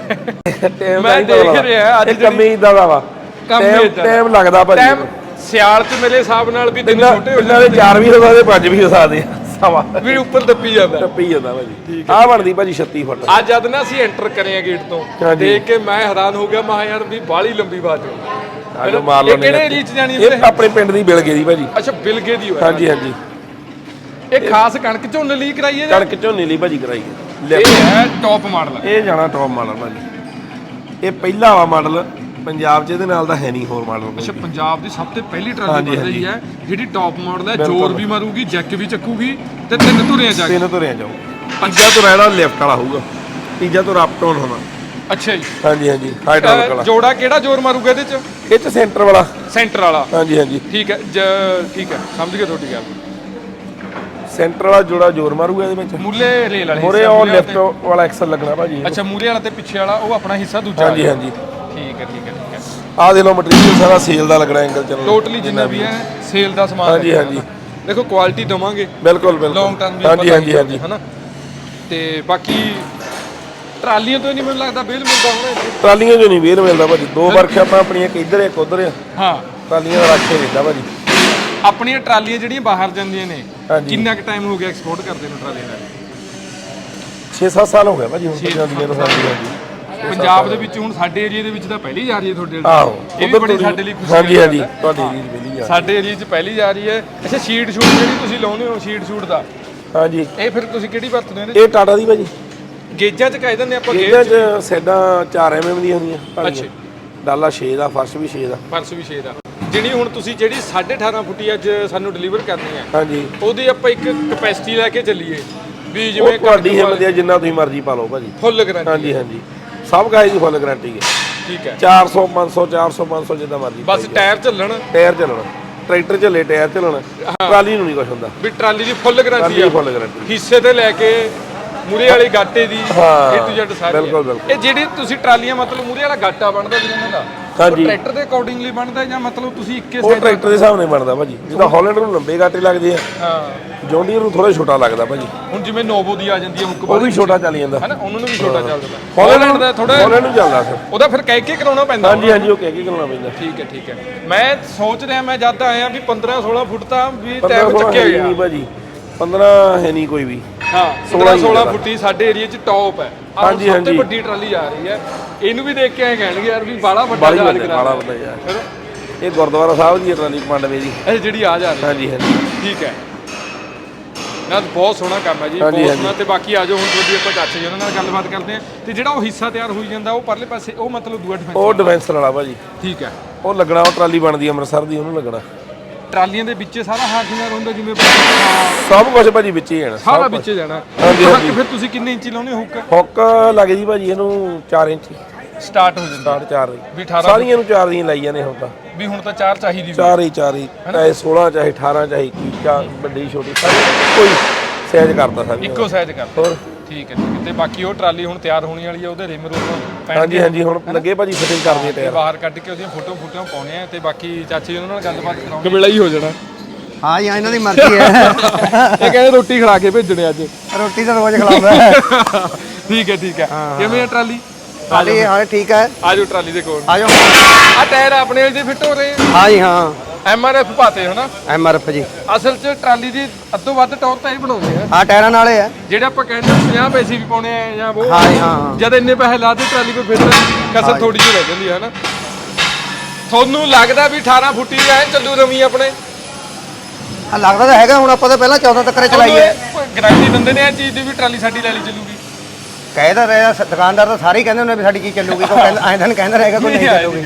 ਟਾਈਮ ਮੈਂ ਦੇਖ ਰਿਹਾ ਅੱਜ ਅੱਜ ਕੰਮੇ ਇਦਾਂ ਦਾ ਵਾ। ਕੰਮ ਹੀ ਟਾਈਮ ਲੱਗਦਾ ਭਾਜੀ। ਟਾਈਮ ਸਿਆਲ 'ਚ ਮੇਰੇ ਹਿਸਾਬ ਨਾਲ ਵੀ ਦਿਨ ਛੋਟੇ ਹੋ ਪਿੰਡਾਂ ਦੇ ਚਾਰ ਵੀ ਹੋ ਸਕਦੇ ਪੰਜ ਵੀ ਹੋ ਸਕਦੇ ਆ ਸਵਾ। ਜਾਂਦੇ ਵੀ ਉੱਪਰ ਦੱਪੀ ਜਾਂਦਾ। ਟੱਪੀ ਜਾਂਦਾ ਭਾਜੀ। ਆਹ ਬਣਦੀ ਭਾਜੀ 36 ਫੁੱਟ। ਅੱਜ ਜਦ ਨਾ ਅਸੀਂ ਐਂਟਰ ਕਰੇ ਆ ਗੇਟ ਤੋਂ। ਦੇਖ ਕੇ ਮੈਂ ਹੈਰਾਨ ਹੋ ਗਿਆ ਮਹਾ ਯਾਰ ਵੀ ਬਾਹਲੀ ਲੰਬੀ ਬਾਤ ਆਜੋ ਮਾਰ ਲਓ ਕਿਹੜੇ ਏਰੀਆ 'ਚ ਜਾਣੀ ਹੈ ਵੀਰੇ? ਇਹ ਆਪਣੇ ਪਿੰਡ ਦੀ ਬਿਲਗੇ ਦੀ ਭਾਜੀ। ਅੱਛਾ ਬਿਲਗੇ ਦੀ ਹੋਇਆ। ਹਾਂਜੀ ਹਾਂਜੀ। ਇਹ ਖਾਸ ਕਣਕ ਝੋਨੇ ਲਈ ਕਰਾਈ ਹੈ ਕਣਕ ਝੋਨੇ ਲਈ ਭਾਜੀ ਕਰਾਈ ਹੈ। ਇਹ ਹੈ ਟੌਪ ਮਾਡਲ ਇਹ ਜਾਣਾ ਟੌਪ ਮਾਡਲ ਭਾਜੀ। ਇਹ ਪਹਿਲਾ ਵਾ ਮਾਡਲ ਪੰਜਾਬ 'ਚ ਇਹਦੇ ਨਾਲ ਦਾ ਹੈ ਨਹੀਂ ਹੋਰ ਮਾਡਲ ਕੋਈ। ਅੱਛਾ ਪੰਜਾਬ ਦੀ ਸਭ ਤੋਂ ਪਹਿਲੀ ਟਰਾਲੀ ਹਾਂਜੀ, ਬਣ ਰਹੀ ਹੈ ਜਿਹੜੀ ਟੌਪ ਮਾਡਲ ਹੈ ਬਿਲਕੁਲ। ਜੋਰ ਵੀ ਮਾਰੂਗੀ ਜੈਕ ਵੀ ਚੱਕੂਗੀ ਤੇ ਤਿੰਨ ਧੁਰਿਆਂ ਜਾ ਤਿੰਨ ਤੁਰਿਆਂ ਜਾਊ। ਤੀਜਾ ਤੁਰ ਜਿਹੜਾ ਲਿਫਟ ਵਾਲਾ ਹੋਊਗਾ। ਤੀਜਾ ਤੁਰ ਅਪ ਡਾਊਨ ਹੋਣਾ। ਅੱਛਾ ਜੀ। ਹਾਂਜੀ ਹਾਂਜੀ। ਹਾਈਡ੍ਰੋਲਿਕ ਅਹ, ਵਾਲਾ। ਜੋੜਾ ਕਿਹੜਾ ਜੋਰ ਮਾਰੂਗਾ ਇਹਦੇ ਚ? ਇਹ 'ਚ ਸੈਂਟਰ ਵਾਲਾ। ਸੈਂਟਰ ਵਾਲਾ। ਹਾਂਜੀ ਹਾਂਜੀ। ਠੀਕ ਹੈ ਜ- ਠੀਕ ਹੈ ਸਮਝ ਗਿਆ ਤੁਹਾਡੀ ਗੱਲ। ਸੈਂਟਰ ਵਾਲਾ ਜੋੜਾ ਜ਼ੋਰ ਮਾਰੂਗਾ ਇਹਦੇ ਵਿੱਚ। ਮੂਲੇ ਰੇਲ ਵਾਲੇ ਮੋਰੇ ਉਹ ਲਿਫਟ ਵਾਲਾ ਐਕਸਲ ਲੱਗਣਾ ਭਾਜੀ ਅੱਛਾ ਮੂਲੇ ਵਾਲਾ ਤੇ ਪਿੱਛੇ ਵਾਲਾ ਉਹ ਆਪਣਾ ਹਿੱਸਾ ਦੂਜਾ ਹਾਂਜੀ ਹਾਂਜੀ। ਠੀਕ ਹੈ ਠੀਕ ਹੈ ਠੀਕ ਹੈ। ਆਹ ਦੇ ਲੋ ਮਟੀਰੀਅਲ ਸਾਰਾ ਸੇਲ ਦਾ ਲੱਗਣਾ ਐਂਗਲ ਚੱਲੋ ਟੋਟਲੀ ਜਿੰਨਾ ਵੀ ਹੈ। ਸੇਲ ਦਾ ਸਮਾਨ ਹਾਂਜੀ, ਹਾਂਜੀ। ਦੇਖੋ ਕੁਆਲਿਟੀ ਦਵਾਂਗੇ। ਬਿਲਕੁਲ ਬਿਲਕੁਲ। ਲੌਂਗ ਟਰਮ ਵੀ ਹਾਂਜੀ ਆਪਾਂ ਹਾਂਜੀ ਹਾਂਜੀ। ਹਨਾ। ਤੇ ਬਾਕੀ ਟਰਾਲੀਆਂ ਤੋਂ ਹੀ ਨਹੀਂ ਮੈਨੂੰ ਲੱਗਦਾ ਬਿੱਲ ਮਿਲਦਾ ਹੋਣਾ ਇੱਥੇ। ਟਰਾਲੀਆਂ ਜੋ ਨਹੀਂ ਵੇਰ ਮਿਲਦਾ ਭਾਜੀ। ਦੋ ਵਰਕਸ਼ਾਪਾਂ ਆਪਣੀਆਂ ਇੱਕ ਇੱਧਰ ਇੱਕ ਉੱਧਰ। ਆ ਹਾਂ। ਟਰਾਲੀਆਂ ਦਾ ਰੱਖੇ ਰਹਿੰਦਾ ਭਾਜੀ। ਆਪਣੀਆਂ ਟਰਾਲੀਆਂ ਜਿਹੜੀਆਂ ਬਾਹਰ ਜਾਂਦੀਆਂ ਨੇ ਹਾਂਜੀ। ਕਿੰਨਾ ਕੁ ਟਾਈਮ ਹੋ ਗਿਆ ਐਕਸਪੋਰਟ ਕਰਦੇ ਨੂੰ ਟਰਾਲੀਆਂ ਦਾ? 6-7 ਸਾਲ ਹੋ ਗਏ ਭਾਜੀ ਹੁਣ ਤਾਂ ਜਾਂਦੀਆਂ ਨੂੰ ਹਾਂਜੀ ਹਾਂਜੀ। ਪੰਜਾਬ ਦੇ ਵਿੱਚ ਹੁਣ ਸਾਡੇ ਏਰੀਆ ਦੇ ਵਿੱਚ ਤਾਂ ਪਹਿਲੀ ਜਾ ਰਹੀ ਹੈ ਤੁਹਾਡੇ ਆਹੋ ਇਹ ਵੀ ਬੜੀ ਸਾਡੇ ਲਈ ਖੁਸ਼ੀ ਹਾਂਜੀ ਹਾਂਜੀ। ਤੁਹਾਡੀ ਰੀਲ ਮਿਲੀ ਆ ਸਾਡੇ ਏਰੀਆ 'ਚ ਪਹਿਲੀ ਜਾ ਰਹੀ ਹੈ। ਅੱਛਾ ਸ਼ੀਟ ਸ਼ੂਟ ਜਿਹੜੀ ਤੁਸੀਂ ਲਾਉਂਦੇ ਹੋ ਸ਼ੀਟ ਸ਼ੂਟ ਦਾ? ਹਾਂਜੀ। ਇਹ ਫਿਰ ਤੁਸੀਂ ਕਿਹੜੀ ਵਰਤਦੇ ਹੋ ਇਹਦੇ ਇਹ ਟਾਟਾ ਦੀ ਭਾਜੀ? ਗੇਜਾਂ 'ਚ ਕਹਿ ਦਿੰਦੇ ਆਪਾਂ ਗੇਜ ਚ? ਸੈਡਾ 4 ਐਮਐਮ ਦੀਆਂ ਹੁੰਦੀਆਂ। ਅੱਛਾ। ਡਾਲਾ 6 ਦਾ ਫਰਸ਼ ਵੀ 6 ਦਾ। ਪਰਸ ਵੀ 6 ਦਾ। ਜਿਹੜੀ ਹੁਣ ਤੁਸੀਂ ਜਿਹੜੀ 18.5 ਫੁੱਟੀ ਅੱਜ ਸਾਨੂੰ ਡਿਲੀਵਰ ਕਰਨੀ ਹੈ ਹਾਂਜੀ। ਉਹਦੀ ਆਪਾਂ ਇੱਕ ਕਪੈਸਿਟੀ ਲੈ ਕੇ ਚੱਲੀਏ। ਵੀ ਜਿਵੇਂ ਤੁਹਾਡੀ ਹਿੰਮਤ ਹੈ ਜਿੰਨਾ ਤੁਸੀਂ ਮਰਜ਼ੀ ਪਾ ਲਓ ਭਾਜੀ। ਫੁੱਲ ਗਰੰਟੀ ਹਾਂਜੀ ਹਾਂਜੀ। ਸਭ ਗਾਇ ਦੀ ਫੁੱਲ ਗਾਰੰਟੀ ਹੈ। ਠੀਕ ਹੈ। 400 500 400 500 ਜਿੱਦਾਂ ਮਰਜ਼ੀ ਬਸ ਟਾਇਰ ਚੱਲਣ। ਟਾਇਰ ਚੱਲਣਾ। ਟਰੈਕਟਰ ਚੱਲੇ ਟਾਇਰ ਚੱਲਣਾ। ਟਰਾਲੀ ਨੂੰ ਨਹੀਂ ਕੁਝ ਹੁੰਦਾ। ਵੀ ਟਰਾਲੀ ਦੀ ਫੁੱਲ ਗਰੰਟੀ ਟਰਾਲੀ ਆ। ਦੀ ਫੁੱਲ ਗਾਰੰਟੀ ਹਿੱਸੇ ਤੇ ਲੈ ਕੇ ਮੂਰੇ ਵਾਲੀ ਗਾਟੇ ਦੀ ਹਾਂ, A to Z ਸਾਰੀ ਬਿਲਕੁਲ। ਬਿਲਕੁਲ। ਇਹ ਜਿਹੜੀ ਤੁਸੀਂ ਟਰਾਲੀਆਂ ਮਤਲਬ ਮੂਰੇ ਵਾਲਾ ਗਾਟਾ ਬਣਦਾ ਇਹਨਾਂ ਦਾ? ਹਾਂਜੀ। ਟਰੈਕਟਰ ਦੇ ਅਕੋਰਡਿੰਗਲੀ ਬਣਦਾ ਜਾਂ ਮਤਲਬ ਤੁਸੀਂ ਇੱਕੇ ਉਹ ਟਰੈਕਟਰ ਦੇ ਹਿਸਾਬ ਨਾਲ ਬਣਦਾ ਭਾਜੀ। ਜਿੱਦਾਂ ਹਾਲੈਂਡ ਨੂੰ ਲੰਬੇ ਗਾਟੇ ਲੱਗਦੇ ਆ। ਹਾਂ। ਜੌਂਡੀਅਰ ਨੂੰ ਥੋੜਾ ਛੋਟਾ ਲੱਗਦਾ ਭਾਜੀ। ਹੁਣ ਜਿਵੇਂ ਨੋਵੋ ਦੀ ਆ ਜਾਂਦੀ ਹੈ ਹੁੱਕ ਉਹ ਵੀ ਛੋਟਾ ਚੱਲ ਜਾਂਦਾ। ਹਨਾ ਉਹਨਾਂ ਨੂੰ ਵੀ ਛੋਟਾ ਚੱਲਦਾ। ਹਾਲੈਂਡ ਦਾ ਥੋੜਾ ਹਾਲੈਂਡ ਨੂੰ ਚੱਲਦਾ ਫਿਰ ਉਹਦਾ ਫਿਰ ਕਹਿ ਕੇ ਕਰਾਉਣਾ ਪੈਂਦਾ। ਹਾਂਜੀ ਹਾਂਜੀ ਉਹ ਕਹਿ ਕੇ ਕਰਨਾ ਪੈਂਦਾ। ਠੀਕ ਹੈ ਠੀਕ ਹੈ। ਮੈਂ ਸੋਚ ਰਿਹਾ ਮੈਂ ਜਦ ਆਇਆ ਵੀ 15 16 ਫੁੱਟ ਤਾਂ ਵੀ 15 ਟਾਈਮ ਸੋਲਾਂ ਚੱਕਿਆ ਹੈ ਗਿਆ। ਨਹੀਂ ਭਾਜੀ। 15 ਹੈ ਨਹੀਂ ਕੋਈ ਵੀ। ਹਾਂ 16 16 ਹੀ 16 ਹੋਏਗਾ। ਫੁੱਟੀ ਸਾਡੇ ਏਰੀਆ 'ਚ ਟੌਪ ਹੈ। ਆਹ ਹਾਂਜੀ, ਸਭ ਤੋਂ। ਵੱਡੀ ਟਰਾਲੀ ਜਾ ਰਹੀ ਹੈ। ਇਹਨੂੰ ਵੀ ਦੇਖ ਕੇ ਐ ਕਹਿਣਗੇ ਯਾਰ ਵੀ ਬਾਲਾ ਵੱਡਾ ਜਹਾਜ਼ ਕਰਾ ਬਾਲਾ ਬੰਦਾ ਯਾਰ ਇਹ ਗੁਰਦੁਆਰਾ ਸਾਹਿਬ ਦੀ ਟਰਾਲੀ ਮੰਡਵੇ ਦੀ ਇਹ ਜਿਹੜੀ ਆ ਜਾ ਰਹੀ ਹਾਂਜੀ ਹਾਂਜੀ। ਠੀਕ ਹੈ। ਨਾ ਬਹੁਤ ਸੋਹਣਾ ਕੰਮ ਹੈ ਜੀ ਬਹੁਤ। ਸੋਹਣਾ। ਤੇ ਬਾਕੀ ਆ ਜਾਓ ਹੁਣ ਤੁਹਾਡੀ ਆਪਾਂ ਚਾਚਾ ਜੀ ਉਹਨਾਂ ਨਾਲ ਗੱਲਬਾਤ ਕਰਦੇ ਹਾਂ। ਤੇ ਜਿਹੜਾ ਉਹ ਹਿੱਸਾ ਤਿਆਰ ਹੋਈ ਜਾਂਦਾ ਉਹ ਪਰਲੇ ਪਾਸੇ ਉਹ ਮਤਲਬ ਦੂਆ ਡਿਫੈਂਸ ਉਹ ਡਿਫੈਂਸਰ ਵਾਲਾ ਭਾਜੀ ਠੀਕ ਹੈ। ਉਹ ਲੱਗਣਾ ਉਹ ਟਰਾਲੀ ਬਣਦੀ ਅੰਮ੍ਰਿਤਸਰ ਦੀ ਉਹਨੂੰ ਲੱਗਣਾ। ਟਰਾਲੀਆਂ ਦੇ ਵਿੱਚ ਸਾਰਾ ਹਾਰਡਵੇਅਰ ਹੁੰਦਾ ਜਿਵੇਂ ਸਭ ਕੁਝ ਭਾਜੀ ਵਿੱਚ ਹੀ ਜਾਣਾ ਸਾਰਾ ਵਿੱਚ ਜਾਣਾ। ਹਾਂਜੀ, ਹੱਕ ਹਾਂਜੀ। ਫਿਰ ਤੁਸੀਂ ਕਿੰਨੇ ਇੰਚੀ ਲਾਉਣੇ ਹੁੱਕ? ਹੁੱਕ ਲੱਗੇ ਜੀ ਭਾਜੀ ਇਹਨੂੰ 4 ਇੰਚ। ਸਟਾਰਟ ਹੋ ਜਾਂਦਾ। ਸਟਾਰਟ 4 ਦੀ ਵੀ 18 ਸਾਰੀਆਂ ਨੂੰ 4 ਦੀਆਂ ਲਾਈਆਂ ਨੇ ਹੁਣ ਤਾਂ। ਵੀ ਹੁਣ ਤਾਂ ਚਾਰ ਚਾਹੀਦੀ ਵੀ। 4 ਹੀ 4 ਹੀ। ਚਾਹੇ 16 ਚਾਹੇ 18 ਚਾਹੇ 21 ਚਾਹੇ ਵੱਡੀ ਛੋਟੀ ਸਾਰੀ ਕੋਈ ਸਾਈਜ਼ ਕਰਦਾ ਸਾਰੀ। ਇੱਕੋ ਸਾਈਜ਼ ਕਰ ਹੋਰ? ਠੀਕ ਹੈ ਠੀਕ ਹੈ। ਤੇ ਬਾਕੀ ਉਹ ਟਰਾਲੀ ਹੁਣ ਤਿਆਰ ਹੋਣੀ ਵਾਲੀ ਹੈ ਉਹਦੇ ਰਿਮ ਰੂਮ ਹਾਂਜੀ ਹਾਂਜੀ ਹੁਣ ਲੱਗੇ ਭਾਜੀ ਫਿਟਿੰਗ ਕਰਦੇ ਤੇ ਟਾਇਰ ਬਾਹਰ ਕੱਢ ਕੇ ਉਹਦੀਆਂ ਫੋਟੋ ਫੋਟੋਆਂ ਪਾਉਣੇ ਆ ਤੇ ਬਾਕੀ ਚਾਚੀ ਉਹਨਾਂ ਨਾਲ ਗੱਲਬਾਤ ਕਰਾਉਣੀ ਕਬੇਲਾ ਹੀ ਹੋ ਜਾਣਾ। ਹਾਂ ਜੀ ਇਹਨਾਂ ਦੀ ਮਰਜ਼ੀ ਹੈ। ਇਹ ਕਹਿੰਦੇ ਰੋਟੀ ਖਿਲਾ ਕੇ ਭੇਜਣੇ ਅੱਜ। ਰੋਟੀ ਤਾਂ ਰੋਜ਼ ਖਿਲਾਉਂਦਾ ਹੈ। ਠੀਕ ਹੈ ਠੀਕ ਹੈ। ਕਿਵੇਂ ਹੈ ਟਰਾਲੀ? ਸਾਡੀ ਹਾਂ ਠੀਕ ਹੈ। ਆਜੋ ਟਰਾਲੀ ਦੇ ਕੋਲ। ਆ ਜਾਓ। ਆ ਟਾਇਰ ਆਪਣੇ ਵਾਲੇ ਫਿੱਟ ਹੋ ਰਹੇ ਆ ਹਾਂ ਜੀ ਹਾਂ। ਐਮ ਆਰ ਐਫ ਪਾਤੇ ਹਨਾ ਐਮ ਆਰ ਐਫ ਜੀ। ਅਸਲ 'ਚ ਟਰਾਲੀ ਦੀ ਅੱਧੋ ਵੱਧ ਟੌਰ ਤਾਂ ਇਹ ਬਣਾਉਂਦੇ ਆ। ਆ ਟਾਇਰਾਂ ਨਾਲੇ ਆ। ਜਿਹੜੇ ਆਪਾਂ ਕਹਿੰਦੇ ਆ 50 ਪੈਸੇ ਵੀ ਪਾਉਣੇ ਆ ਜਾਂ ਉਹ। ਹਾਂ ਜੀ ਹਾਂ। ਜਦ ਇੰਨੇ ਪੈਸੇ ਲਾਦੇ ਟਰਾਲੀ ਕੋਈ ਫਿੱਟ ਕਸਰ ਥੋੜੀ ਜਿਹੀ ਰਹਿ ਜਾਂਦੀ ਹੈ ਹਨਾ? ਤੁਹਾਨੂੰ ਲੱਗਦਾ ਵੀ 18 ਫੁੱਟੀ ਐ ਚੱਲੂ ਰਵੀ ਆਪਣੇ? ਆ ਲੱਗਦਾ ਤਾਂ ਹੈਗਾ ਹੁਣ ਆਪਾਂ ਤਾਂ ਪਹਿਲਾਂ 14 ਤੱਕ ਚਲਾਈ ਹੈ ਗਾਰੰਟੀ ਦਿੰਦੇ ਨੇ ਇਹ ਚੀਜ਼ ਦੀ ਵੀ ਟਰਾਲੀ ਸਾਡੀ ਲੈ ਲਈ ਚੱਲੂਗੀ। ਕਹਿ ਤਾਂ ਰਿਹਾ ਦੁਕਾਨਦਾਰ ਤਾਂ ਸਾਰੇ ਹੀ ਕਹਿੰਦੇ ਹੁੰਦੇ ਵੀ ਸਾਡੀ ਚੀਜ਼ ਚੱਲੂਗੀ ਕੋਈ ਕਹਿੰਦਾ ਐਂ ਤਾਂ ਕਹਿੰਦਾ ਰਹੇਗਾ ਕੋਈ ਨਹੀਂ ਚੱਲੂਗੀ।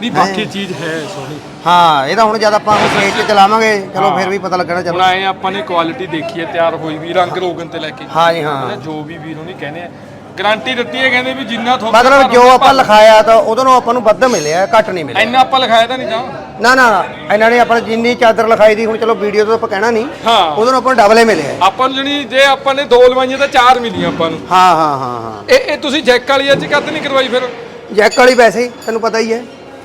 ਨਹੀਂ ਬਾਕੀ ਚੀਜ਼ ਹੈ ਸੋਹਣੀ। ਹਾਂ ਇਹ ਤਾਂ ਹੁਣ ਜਦ ਆਪਾਂ ਸਟੇਜ ਤੇ ਚਲਾਵਾਂਗੇ ਚਲੋ ਫਿਰ ਵੀ ਪਤਾ ਲੱਗਣਾ ਹੁਣ ਚਲੋ ਆਏ ਆਪਾਂ ਨੇ ਕੁਆਲਿਟੀ ਦੇਖੀ ਹੈ ਤਿਆਰ ਹੋਈ ਵੀ ਰੰਗ ਰੋਗਨ ਤੇ ਲੈ ਕੇ। ਹਾਂ ਜੀ ਹਾਂ। ਹਨਾ, ਜੋ ਵੀ ਵੀਰ ਉਹਨੇ ਕਹਿੰਦੇ ਆ ਗਾਰੰਟੀ ਦਿੱਤੀ ਹੈ ਕਹਿੰਦੇ ਵੀ ਜਿੰਨਾ ਤੁਹਾਨੂੰ ਮਤਲਬ ਜੋ ਆਪਾਂ ਲਿਖਾਇਆ ਤਾਂ ਉਹਦੋਂ ਨੂੰ ਆਪਾਂ ਨੂੰ ਵੱਧ ਮਿਲਿਆ ਘੱਟ ਨਹੀਂ ਮਿਲਿਆ। ਇੰਨਾ ਆਪਾਂ ਲਿਖਾਇਆ ਤਾਂ ਨਹੀਂ ਤਾਂ ਨਾ ਨਾ ਨਾ ਇਹਨਾਂ ਨੇ ਆਪਾਂ ਜਿੰਨੀ ਚਾਦਰ ਲਿਖਾਈ ਦੀ ਹੁਣ ਚਲੋ ਵੀਡੀਓ ਤੋਂ ਆਪਾਂ ਕਹਿਣਾ ਨਹੀਂ ਹਾਂ। ਉਹਦੋਂ ਨੂੰ ਆਪਾਂ ਨੂੰ ਡਬਲ ਹੀ ਮਿਲਿਆ। ਆਪਾਂ ਨੂੰ ਜਣੀ ਜੇ ਆਪਾਂ ਨੇ ਦੋ ਲਵਾਈਆਂ ਤਾਂ ਚਾਰ ਮਿਲੀਆਂ ਆਪਾਂ ਨੂੰ। ਹਾਂ ਹਾਂ ਹਾਂ ਹਾਂ। ਇਹ ਇਹ ਤੁਸੀਂ ਚੈੱਕ ਵਾਲੀ ਅੱਜ ਕੱਦ ਨਹੀਂ ਕਰਵਾਈ ਫਿਰ? ਜੈਕ ਵਾਲੀ ਵੈਸੇ ਹੀ ਤੈਨੂੰ ਪਤਾ ਹੀ ਹੈ।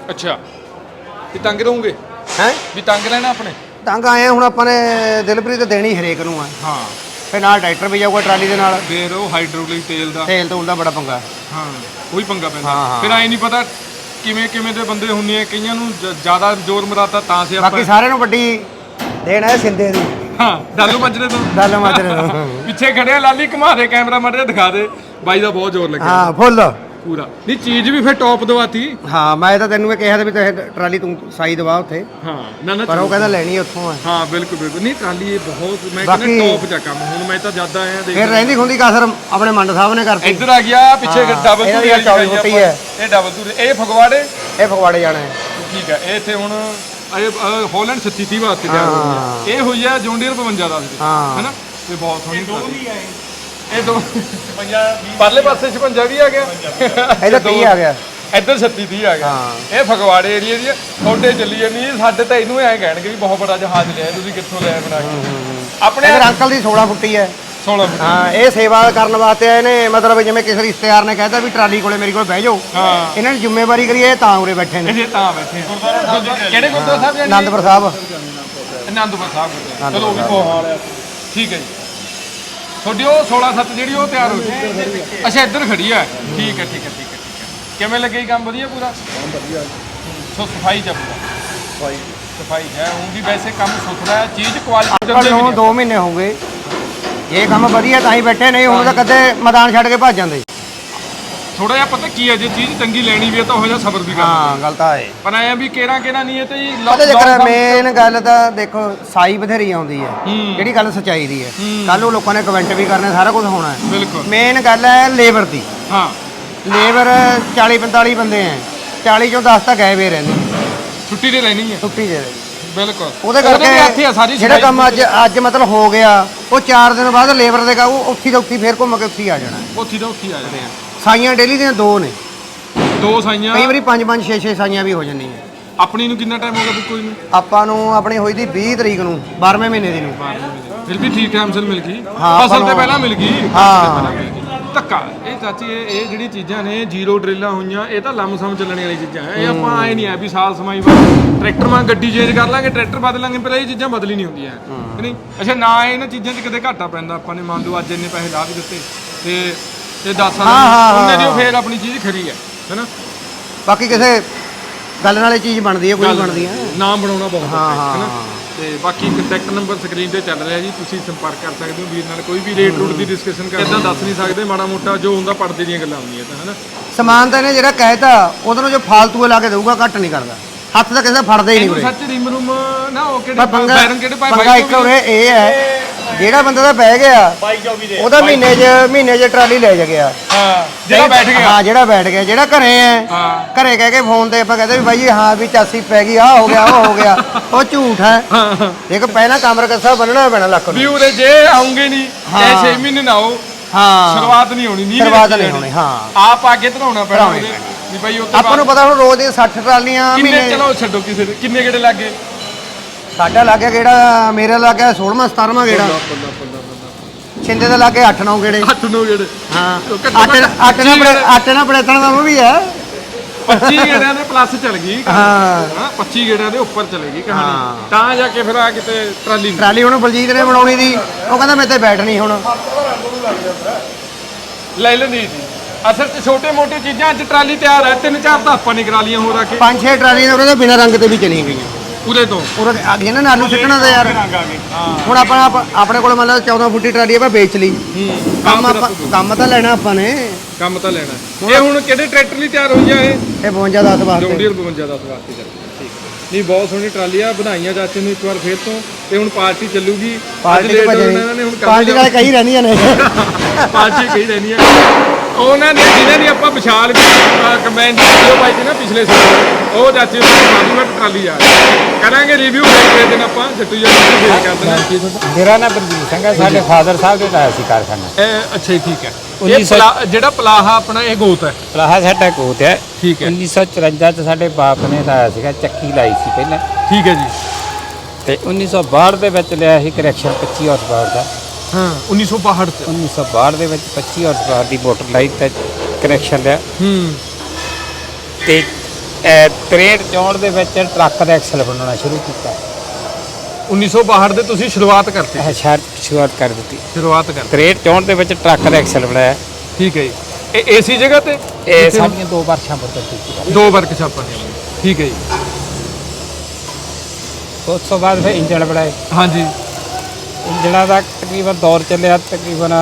ਅੱਛਾ। ਵੀ ਤੰਗ ਰਹੋਗੇ? ਹੈ? ਵੀ ਤੰਗ ਲੈਣਾ ਆਪਣੇ? ਤੰਗ ਆਏ ਆ, ਹੁਣ ਆਪਾਂ ਨੇ ਦਿਲਪ੍ਰੀਤ ਤੇ ਦੇਣੀ ਹਰੇਕ ਨੂੰ ਆ। ਹਾਂ। ਫਿਰ ਨਾਲ ਟਰੈਕਟਰ ਵੀ ਜਾਊਗਾ ਟਰਾਲੀ ਦੇ ਨਾਲ। ਫੇਰ ਉਹ ਹਾਈਡ੍ਰੋਲਿਕ ਤੇਲ ਦਾ। ਤੇਲ ਤੋਂ ਦਾ ਬੜਾ ਪੰਗਾ। ਹਾਂ ਕੋਈ ਪੰਗਾ ਪੈਂਦਾ। ਹਾਂ। ਫਿਰ ਐ ਨਹੀਂ ਪਤਾ ਕਿਵੇਂ ਕਿਵੇਂ ਦੇ ਬੰਦੇ ਹੁੰਦੇ ਆ ਕਈਆਂ ਨੂੰ ਜ- ਜ਼ਿਆਦਾ ਜ਼ੋਰ ਮਰਾਤਾ ਤਾਂ ਸੇ ਬਾਕੀ ਸਾਰਿਆਂ ਨੂੰ ਵੱਡੀ ਦੇਣ ਹੈ ਸਿੰਦੇ ਦੀ। ਹਾਂ ਡਾਲੂ ਮੱਜਰੇ ਤੋਂ। ਗੱਲ ਮਾਜਰੇ ਨੂੰ ਪਿੱਛੇ ਖੜਿਆ ਲਾਲੀ ਘੁਮਾ ਦੇ ਕੈਮਰਾ ਮਾਰੇ ਦਿਖਾ ਦੇ। ਬਾਈ ਦਾ ਬਹੁਤ ਜ਼ੋਰ ਲੱਗਿਆ। ਹਾਂ ਫੁੱਲ। ਪੂਰਾ। ਨਹੀਂ ਚੀਜ਼ ਵੀ ਫਿਰ ਟੌਪ ਦਵਾਤੀ। ਹਾਂ ਮੈਂ ਤਾਂ ਤੈਨੂੰ ਇਹ ਕਿਹਾ ਸੀ ਵੀ ਤੇ ਟਰਾਲੀ ਤੂੰ ਸਾਈ ਦਵਾ ਉੱਥੇ। ਹਾਂ ਨਾ ਨਾ ਪਰ ਉਹ ਕਹਿੰਦਾ ਲੈਣੀ ਉੱਥੋਂ ਆ। ਹਾਂ ਬਿਲਕੁਲ ਬਿਲਕੁਲ। ਨਹੀਂ ਟਰਾਲੀ ਇਹ ਬਹੁਤ ਮੈਂ ਬਾਕੀ- ਕਹਿੰਦਾ ਟੌਪ ਆ ਕੰਮ। ਹੁਣ ਮੈਂ ਤਾਂ ਜ਼ਿਆਦਾ ਆਇਆ ਦੇਖ ਫਿਰ ਰਹਿੰਦੀ ਖੁੰਦੀ ਕਾਸਰ ਆਪਣੇ ਮੰਡ ਸਾਹਿਬ ਨੇ ਕਰਤੀ। ਇੱਧਰ ਆ ਗਿਆ ਪਿੱਛੇ ਹਾਂ, ਡਬਲ ਇਹਨਾਂ ਦੀ ਚੌੜੀ ਫੁੱਟੀ ਹੈ। ਇਹ ਡਬਲ ਧੂਰੀ ਇਹ ਫਗਵਾੜੇ? ਇਹ ਫਗਵਾੜੇ ਜਾਣਾ ਹੈ। ਠੀਕ ਹੈ ਇਹ ਇੱਥੇ ਹੁਣ ਇਹ ਹਾਲੈਂਡ 36 30 ਵਾਸਤੇ ਤਿਆਰ ਹੋ। ਗਿਆ ਇਹ ਹੋਈ ਆ ਜੌਂਡੀਅਰ 52 ਦਾ। ਸੀ ਹਾਂ। ਹੈਨਾ? ਇਹ ਬਹੁਤ ਸੋਹਣੀ ਦੋ ਵੀ ਆਏ ਇਹ ਦੋ 50 ਪਰਲੇ ਪਾਸੇ 56 ਵੀ ਆ ਗਿਆ। ਇਹਦਾ 30 ਆ ਗਿਆ। ਇੱਧਰ 36 30 ਆ ਗਿਆ। ਹਾਂ। ਇਹ ਫਗਵਾੜੇ ਏਰੀਆ ਦੀ ਆ, ਤੁਹਾਡੇ ਚੱਲੀ ਜਾਂਦੀ ਹੈ, ਸਾਡੇ ਤਾਂ ਇਹਨੂੰ ਐ ਕਹਿਣਗੇ ਵੀ ਬਹੁਤ ਬੜਾ ਜਹਾਜ਼ ਲਿਆ ਤੁਸੀਂ ਕਿੱਥੋਂ ਲਿਆ ਬਣਾ ਕੇ? ਆਪਣੇ ਇਧਰ ਅੰਕਲ ਦੀ 16 ਫੁੱਟੀ ਹੈ। 16 ਫੁੱਟ। ਹਾਂ ਇਹ ਸੇਵਾ ਕਰਨ ਵਾਸਤੇ ਆਏ ਨੇ। ਮਤਲਬ ਜਿਵੇਂ ਕਿਸੇ ਰਿਸ਼ਤੇਦਾਰ ਨੇ ਕਹਿਤਾ ਵੀ ਟਰਾਲੀ ਕੋਲੇ ਮੇਰੀ ਕੋਲ ਬਹਿ ਜਾਓ। ਹਾਂ। ਇਹਨਾਂ ਨੇ ਜ਼ਿੰਮੇਵਾਰੀ ਕਰੀ ਇਹ ਤਾਂ ਉਰੇ ਬੈਠੇ ਨੇ। ਇਹ ਤਾਂ ਬੈਠੇ ਆ। ਕਿਹੜੇ ਗੁਰਦੁਆਰਾ ਸਾਹਿਬ ਜਾਣੀ ਆਨੰਦਪੁਰ ਸਾਹਿਬ। ਆਨੰਦਪੁਰ ਸਾਹਿਬ। ਚਲੋ ਉਹ ਵੀ ਬਹੁਤ ਹਾਲ ਆ। ਠੀਕ ਹੈ ਜੀ। ਤੁਹਾਡੀ ਉਹ 16 7 ਜਿਹੜੀ ਉਹ ਤਿਆਰ ਹੋ ਗਈ ਅੱਛਾ ਇੱਧਰ ਖੜੀ ਆ। ਠੀਕ ਹੈ ਠੀਕ ਹੈ ਠੀਕ ਹੈ ਠੀਕ ਹੈ। ਕਿਵੇਂ ਲੱਗੇ ਜੀ ਕੰਮ? ਵਧੀਆ ਪੂਰਾ? ਵਧੀਆ ਸੋ ਸਫ਼ਾਈ ਚ ਪੂਰਾ? ਸਫ਼ਾਈ। ਸਫ਼ਾਈ ਹੈ ਉਹ ਵੀ ਵੈਸੇ ਕੰਮ ਸੁਥਰਾ ਹੈ ਚੀਜ਼ ਕੁਆਲਿਟੀ ਅੰਕਲ ਨੂੰ 2 ਮਹੀਨੇ ਹੋ ਗਏ। ਇਹ ਕੰਮ ਵਧੀਆ ਤਾਂ ਹੀ ਬੈਠੇ ਨਹੀਂ ਹੁਣ ਤਾਂ ਕਦੇ ਮੈਦਾਨ ਛੱਡ ਕੇ ਭੱਜ ਜਾਂਦੇ। ਥੋੜਾ ਜਿਹਾ ਪਤਾ ਕੀ ਹੈ ਜੇ ਚੀਜ਼ ਚੰਗੀ ਲੈਣੀ ਵੀ ਹੈ ਤਾਂ ਉਹ ਜਿਹਾ ਸਬਰ ਵੀ ਕਰਨਾ। ਹਾਂ ਗੱਲ ਤਾਂ ਹੈ। ਪਰ ਐਂ ਵੀ ਕੇਰਾ ਕੇਰਾ ਨਹੀਂ ਹੈ ਤੇ ਜੀ ਪਤਾ ਚੱਕਰ ਮੇਨ ਗੱਲ ਤਾਂ ਦੇਖੋ ਸਾਈ ਬਥੇਰੀ ਆਉਂਦੀ ਹੈ। ਜਿਹੜੀ ਗੱਲ ਸੱਚਾਈ ਦੀ ਹੈ। ਕੱਲ ਨੂੰ ਲੋਕਾਂ ਨੇ ਕਮੈਂਟ ਵੀ ਕਰਨੇ ਸਾਰਾ ਕੁਝ ਹੋਣਾ ਹੈ। ਬਿਲਕੁਲ। ਮੇਨ ਗੱਲ ਹੈ ਲੇਬਰ ਦੀ। ਹਾਂ। ਲੇਬਰ 40 45 ਬੰਦੇ ਹੈ। 40 ਚੋਂ 10 ਤਾਂ ਗਏ ਵੇ ਰਹਿੰਦੇ ਛੁੱਟੀ ਤੇ ਲੈਣੀ ਹੈ। ਛੁੱਟੀ ਦੇ ਬਿਲਕੁਲ। ਉਹਦੇ ਕਰਕੇ ਆ ਸਾਰੀ ਜਿਹੜਾ ਕੰਮ ਅੱਜ ਅੱਜ ਮਤਲਬ ਹੋ ਗਿਆ ਉਹ 4 ਦਿਨ ਬਾਅਦ ਲੇਬਰ ਦੇ ਕਾ ਉਹ ਉੱਥੀ ਦਾ ਉੱਥੀ ਫੇਰ ਘੁੰਮ ਕੇ ਉੱਥੀ ਆ ਜਾਣਾ। ਉੱਥੀ ਦਾ ਉੱਥੀ ਆ ਆ ਸਾਈਆਂ ਡੇਲੀ ਦੀਆਂ ਦੋ ਨੇ। ਦੋ ਸਾਈਆਂ। ਕਈ ਵਾਰੀ 5 5 6 6 ਸਾਈਆਂ ਵੀ ਹੋ ਜਾਂਦੀਆਂ। ਆਪਣੀ ਨੂੰ ਕਿੰਨਾ ਟਾਈਮ ਹੋ ਗਿਆ ਬੁੱਕੋ ਨੂੰ ਆਪਾਂ ਨੂੰ ਆਪਣੀ ਹੋਈ ਦੀ 20 ਤਰੀਕ ਨੂੰ 12ਵੇਂ ਮਹੀਨੇ ਦੀ ਨੂੰ। ਫਿਰ ਵੀ ਠੀਕ ਟਾਈਮ ਸਿਰ ਮਿਲ ਗਈ? ਹਾਂ, ਫਸਲ ਤੇ ਪਹਿਲਾਂ ਮਿਲ ਗਈ। ਹਾਂ। ਪਹਿਲਾਂ। ਧੱਕਾ। ਇਹ ਚਾਚੀ ਇਹ ਇਹ ਜਿਹੜੀ ਚੀਜ਼ਾਂ ਨੇ ਜ਼ੀਰੋ ਡਰਿੱਲਾਂ ਹੋਈਆਂ ਇਹ ਤਾਂ ਲੰਮਸਮ ਚੱਲਣ ਵਾਲੀ ਚੀਜ਼ਾਂ ਐ ਇਹ ਆਪਾਂ ਆਏ ਨਹੀਂ ਆ ਵੀ ਸਾਲ ਸਮਾਈ ਬਾਅਦ ਟਰੈਕਟਰ ਮਾਂ ਗੱਡੀ ਚੇਂਜ ਕਰ ਲਾਂਗੇ ਟਰੈਕਟਰ ਬਦਲਾਂਗੇ ਪਰ ਇਹ ਚੀਜ਼ਾਂ ਬਦਲੀ ਨਹੀਂ ਹੁੰਦੀਆਂ। ਕਿ ਨਹੀਂ? ਅੱਛਾ ਨਾ ਇਹਨਾਂ ਚੀਜ਼ਾਂ 'ਚ ਕਿਤੇ ਘਾਟਾ ਪੈਂਦਾ। ਆਪਾਂ ਨੇ ਮੰਨ ਲਓ ਅੱਜ ਇੰਨੇ ਪੈਸੇ ਲਾ ਵੀ ਦਿੱਤੇ ਤੇ ਤੇ 10 ਸਾਲ ਹਾਂ, ਹਾਂ, ਉਹਨੇ ਦੀ ਉਹ। ਫੇਰ ਆਪਣੀ ਚੀਜ਼ ਖਰੀ ਹੈ ਹੈਨਾ ਬਾਕੀ ਕਿਸੇ ਗੱਲ ਨਾਲੇ ਚੀਜ਼ ਬਣਦੀ ਹੈ ਕੋਈ ਨਹੀਂ ਬਣਦੀ ਹੈ। ਨਾਮ ਬਣਾਉਣਾ ਬਹੁਤ ਹਾਂ, ਔਖਾ ਹੈ ਹਾਂ, ਹੈਨਾ। ਤੇ ਬਾਕੀ ਕੰਟੈਕਟ ਨੰਬਰ ਸਕਰੀਨ ਤੇ ਚੱਲ ਰਿਹਾ ਜੀ ਤੁਸੀਂ ਸੰਪਰਕ ਕਰ ਸਕਦੇ ਹੋ ਵੀਰ ਨਾਲ ਕੋਈ ਵੀ ਰੇਟ ਰੂਟ ਦੀ ਡਿਸਕਸ਼ਨ ਕਰ ਇਦਾਂ ਦੱਸ ਨਹੀਂ ਸਕਦੇ ਮਾੜਾ ਮੋਟਾ ਜੋ ਹੁੰਦਾ ਪੜਦੇ ਦੀਆਂ ਗੱਲਾਂ ਹੁੰਦੀਆਂ ਤਾਂ ਹੈਨਾ ਸਮਾਨ ਤਾਂ ਇਹਨੇ ਜਿਹੜਾ ਕਹਿਤਾ ਉਹਦੇ ਨੂੰ ਜੋ ਫਾਲਤੂ ਲਾ ਕੇ ਦੇਊਗਾ ਘੱਟ ਨਹੀਂ ਕਰਦਾ। ਹੱਥ ਤਾਂ ਕਿਸੇ ਦਾ ਫੜਦਾ ਹੀ ਨਹੀਂ ਇਹਨੂੰ ਉਰੇ। ਸੱਚ ਰਿਮ ਰੂਮ ਨਾ ਉਹ ਪਰ ਕਿਹੜੇ ਪੰਗਾ ਬੈਰਨ ਕਿਹੜੇ ਪਾਏ? ਪੰਗਾ ਇੱਕ ਉਰੇ ਇਹ ਹੈ। ਜਿਹੜਾ ਬੰਦਾ ਦਾ ਬਹਿ ਗਿਆ ਉਹਦਾ ਮਹੀਨੇ 'ਚ ਮਹੀਨੇ 'ਚ ਟਰਾਲੀ ਲੈ ਜਾ ਗਿਆ। ਹਾਂ ਜਿਹੜਾ ਬੈਠ ਗਿਆ। ਹਾਂ ਜਿਹੜਾ ਬੈਠ ਗਿਆ ਜਿਹੜਾ ਘਰੇ ਹੈ। ਹਾਂ। ਘਰੇ ਕਹਿ ਕੇ ਫੋਨ ਤੇ ਆਪਾਂ ਕਹਿੰਦੇ ਵੀ ਬਾਈ ਜੀ ਹਾਂ ਵੀ ਚਾਸੀ ਪੈ ਗਈ ਆ ਹੋ ਗਿਆ ਉਹ ਹੋ ਗਿਆ। ਉਹ ਝੂਠ ਹੈ। ਹਾਂ ਦੇਖ ਪਹਿਲਾਂ ਕਮਰ ਕੱਸਾ ਬੰਨਣਾ ਪੈਣਾ ਲੱਕ ਵੀ ਨੂੰ ਉਰੇ ਜੇ ਆਉਂਗੇ ਨਹੀਂ ਚਾਹੇ 6 ਮਹੀਨੇ ਨਾ ਆਓ। ਹਾਂ। ਸ਼ੁਰੂਆਤ ਨਹੀਂ ਹੋਣੀ ਨਹੀਂ ਸ਼ੁਰੂਆਤ ਨਹੀਂ ਹੋਣੀ ਹਾਂ। ਆਪ ਕੇ ਧਰਾਉਣਾ ਪੈਣਾ ਧਰਾਉਣੀ ਉਹਦੇ। ਵੀ ਭਾਈ ਉੱਥੇ ਆਪਾਂ ਨੂੰ ਪਤਾ ਹੁਣ ਰੋਜ਼ ਦੀ 60 ਟਰਾਲੀਆਂ ਕਿੰਨੇ ਮਹੀਨੇ ਚਲੋ ਛੱਡੋ ਕਿਸੇ ਦੇ ਕਿੰਨੇ ਗੇੜੇ ਲੱਗੇ ਸਾਡਾ ਲੱਗ ਗਿਆ ਕਿਹੜਾ ਮੇਰੇ ਲੱਗ ਗਿਆ 16ਵਾਂ 17ਵਾਂ ਗੇੜਾ ਛਿੰਦੇ ਦੇ ਲਾਗੇ 8-9 ਗੇੜੇ 8-9 ਗੇੜੇ ਹਾਂ। ਉਹ ਘੱਟੋ ਅੱਠ ਨਾ ਬੜੇ ਅੱਠ ਨਾ ਬੜੇਤਣ ਦਾ ਉਹ ਵੀ ਹੈ। 25 ਗੇੜਿਆਂ ਦੇ ਪਲੱਸ ਚੱਲ ਗਈ ਹਾਂ। ਹਾਂ 25 ਗੇੜਿਆਂ ਦੇ ਉੱਪਰ ਚਲੇਗੀ ਹਾਂ। ਕਹਾਣੀ। ਤਾਂ ਜਾ ਕੇ ਫਿਰ ਆ ਕਿਤੇ ਟਰਾਲੀ ਨੂੰ। ਟਰਾਲੀ ਹੁਣ ਬਲਜੀਤ ਨੇ ਬਣਾਉਣੀ ਦੀ। ਉਹ ਕਹਿੰਦਾ ਮੈਂ ਤੇ ਬੈਠ ਨਹੀਂ ਹੁਣ। ਲੈ ਲੈਣੀ ਜੀ। ਅਸਲ 'ਚ ਛੋਟੇ ਮੋਟੇ ਚੀਜ਼ਾਂ ਅੱਜ ਟਰਾਲੀ ਤਿਆਰ ਹੈ। ਤਿੰਨ ਚਾਰ ਤਾਂ ਆਪਾਂ ਨੇ ਕਰਾ ਲੀਆਂ ਹੋਰ ਆ ਕੇ। ਪੰਜ ਛੇ ਟਰਾਲੀਆਂ ਉਹਦੇ ਬਿਨਾਂ ਰੰਗ ਤੇ ਵੀ ਚਲੀ ਗਈਆਂ। ਪੂਰੇ ਤੋਂ। ਉਹਦੇ ਆ ਗਈਆਂ ਨਾ ਆਲੂ ਸਿੱਟਣਾ ਤਾਂ ਯਾਰ। ਰੰਗ ਆ ਗਏ ਹਾਂ। ਹੁਣ ਆਪਾਂ ਆਪ- ਆਪਣੇ ਕੋਲ ਮੰਨ ਲਓ 14 ਫੁੱਟੀ ਟਰਾਲੀ ਆਪਾਂ ਵੇਚ ਲਈ। ਕੰਮ ਆਪਾਂ ਕੰਮ ਤਾਂ ਲੈਣਾ ਆਪਾਂ ਨੇ। ਕੰਮ ਤਾਂ ਲੈਣਾ। ਇਹ ਹੁਣ ਕਿਹੜੇ ਟਰੈਕਟਰ ਲਈ ਤਿਆਰ ਹੋਈ ਆ ਇਹ? ਇਹ 52 10 ਵਾਸਤੇ। ਜੌਂਡੀਅਰ 52 10 ਵਾਸਤੇ ਚੱਲ ਠੀਕ ਨਹੀਂ ਬਹੁਤ ਸੋਹਣੀ ਟਰਾਲੀ ਆ ਵਧਾਈਆਂ ਚਾਚੇ ਨੂੰ ਇੱਕ ਵਾਰ ਫੇਰ ਤੋਂ। ਤੇ ਹੁਣ ਪਾਰਟੀ ਚੱਲੂਗੀ। ਅੱਜ ਪਾਰਟੀ ਹੋ ਜਾਣਾ ਇਹਨਾਂ ਨੇ ਹੁਣ ਪਾਰਟੀ ਵਾਲੇ ਕਹੀ ਰਹਿੰਦੀਆਂ ਨੇ। ਪਾਰਟੀ ਕਹੀ ਰਹਿਣੀ ਆ ਉਹਨਾਂ ਨੇ ਜਿਹਨਾਂ ਦੀ ਆਪਾਂ ਵਿਸ਼ਾਲ ਕਮੈਂਟ ਵੀਡੀਓ ਪਾਈ ਸੀ ਨਾ ਪਿਛਲੇ ਸਾਲ ਉਹ ਚਾਚੇ ਨੂੰ ਮਾਨੂਗਾ ਟਰਾਲੀ ਆ ਕਰਾਂਗੇ ਰਿਵਿਊ ਇੱਕ ਦਿਨ ਆਪਾਂ ਜੱਟੂ ਜੀ ਨੂੰ ਫੇਰ ਕਰ ਦੇਣਾ ਮੇਰਾ ਨਾਮ ਬਲਜੀਤ ਸਿੰਘ ਹੈ ਸਾਡੇ ਫਾਦਰ ਸਾਹਿਬ ਦੇ ਲਾਇਆ ਸੀ ਕਾਰਖਾਨਾ। ਇਹ ਅੱਛਾ ਠੀਕ ਹੈ। ਇਹ 1900 ਪਲਾ- ਜਿਹੜਾ ਪਲਾਹਾ ਆਪਣਾ ਇਹ ਗੋਤ ਹੈ। ਪਲਾਹਾ ਸਾਡਾ ਕੋਤ ਹੈ। ਠੀਕ ਹੈ। 1954 ਚ ਸਾਡੇ ਬਾਪ ਨੇ ਲਾਇਆ ਸੀਗਾ ਚੱਕੀ ਲਾਈ ਸੀ ਪਹਿਲਾਂ। ਠੀਕ ਹੈ ਜੀ। ਤੇ 1962 ਦੇ ਵਿੱਚ ਲਿਆ ਸੀ ਕਰੈਕਸ਼ਨ 25 ਹਾਰਸ ਪਾਵਰ ਦਾ। ਹਾਂ 1962 ਚ 1962 ਦੇ ਵਿੱਚ 25 ਹਾਰਸ ਪਾਵਰ ਦੀ ਮੋਟਰ ਲਾਈ ਤੇ ਕਰੈਕਸ਼ਨ ਲਿਆ। ਹੂੰ। ਤੇ 63 64 ਦੇ ਵਿੱਚ ਟਰੱਕ ਦਾ ਐਕਸਲ ਬਣਾਉਣਾ ਸ਼ੁਰੂ ਕੀਤਾ। 1962 ਦੇ ਤੁਸੀਂ ਸ਼ੁਰੂਆਤ ਕਰਤੀ ਸ਼ਾਇਦ ਸ਼ੁਰੂਆਤ ਕਰ ਦਿੱਤੀ। ਸ਼ੁਰੂਆਤ ਕਰ 63 64 ਦੇ ਵਿੱਚ ਟਰੱਕ ਦਾ ਐਕਸਲ ਬਣਾਇਆ। ਠੀਕ ਹੈ ਜੀ। ਇਹ ਏਸੀ ਜਗ੍ਹਾ ਤੇ? ਇਹ ਸਾਡੀਆਂ ਦੋ ਵਰਸ਼ਾਂ ਬਦਲ ਦਿੱਤੀ ਦੋ ਵਰਕਸ਼ਾਪਾਂ ਨੇ। ਠੀਕ ਹੈ ਜੀ। ਉਸ ਤੋਂ ਬਾਅਦ ਫਿਰ ਇੰਜਣ ਬਣਾਏ। ਹਾਂਜੀ। ਇੰਜਣਾਂ ਦਾ ਤਕਰੀਬਨ ਦੌਰ ਚੱਲਿਆ ਤਕਰੀਬਨ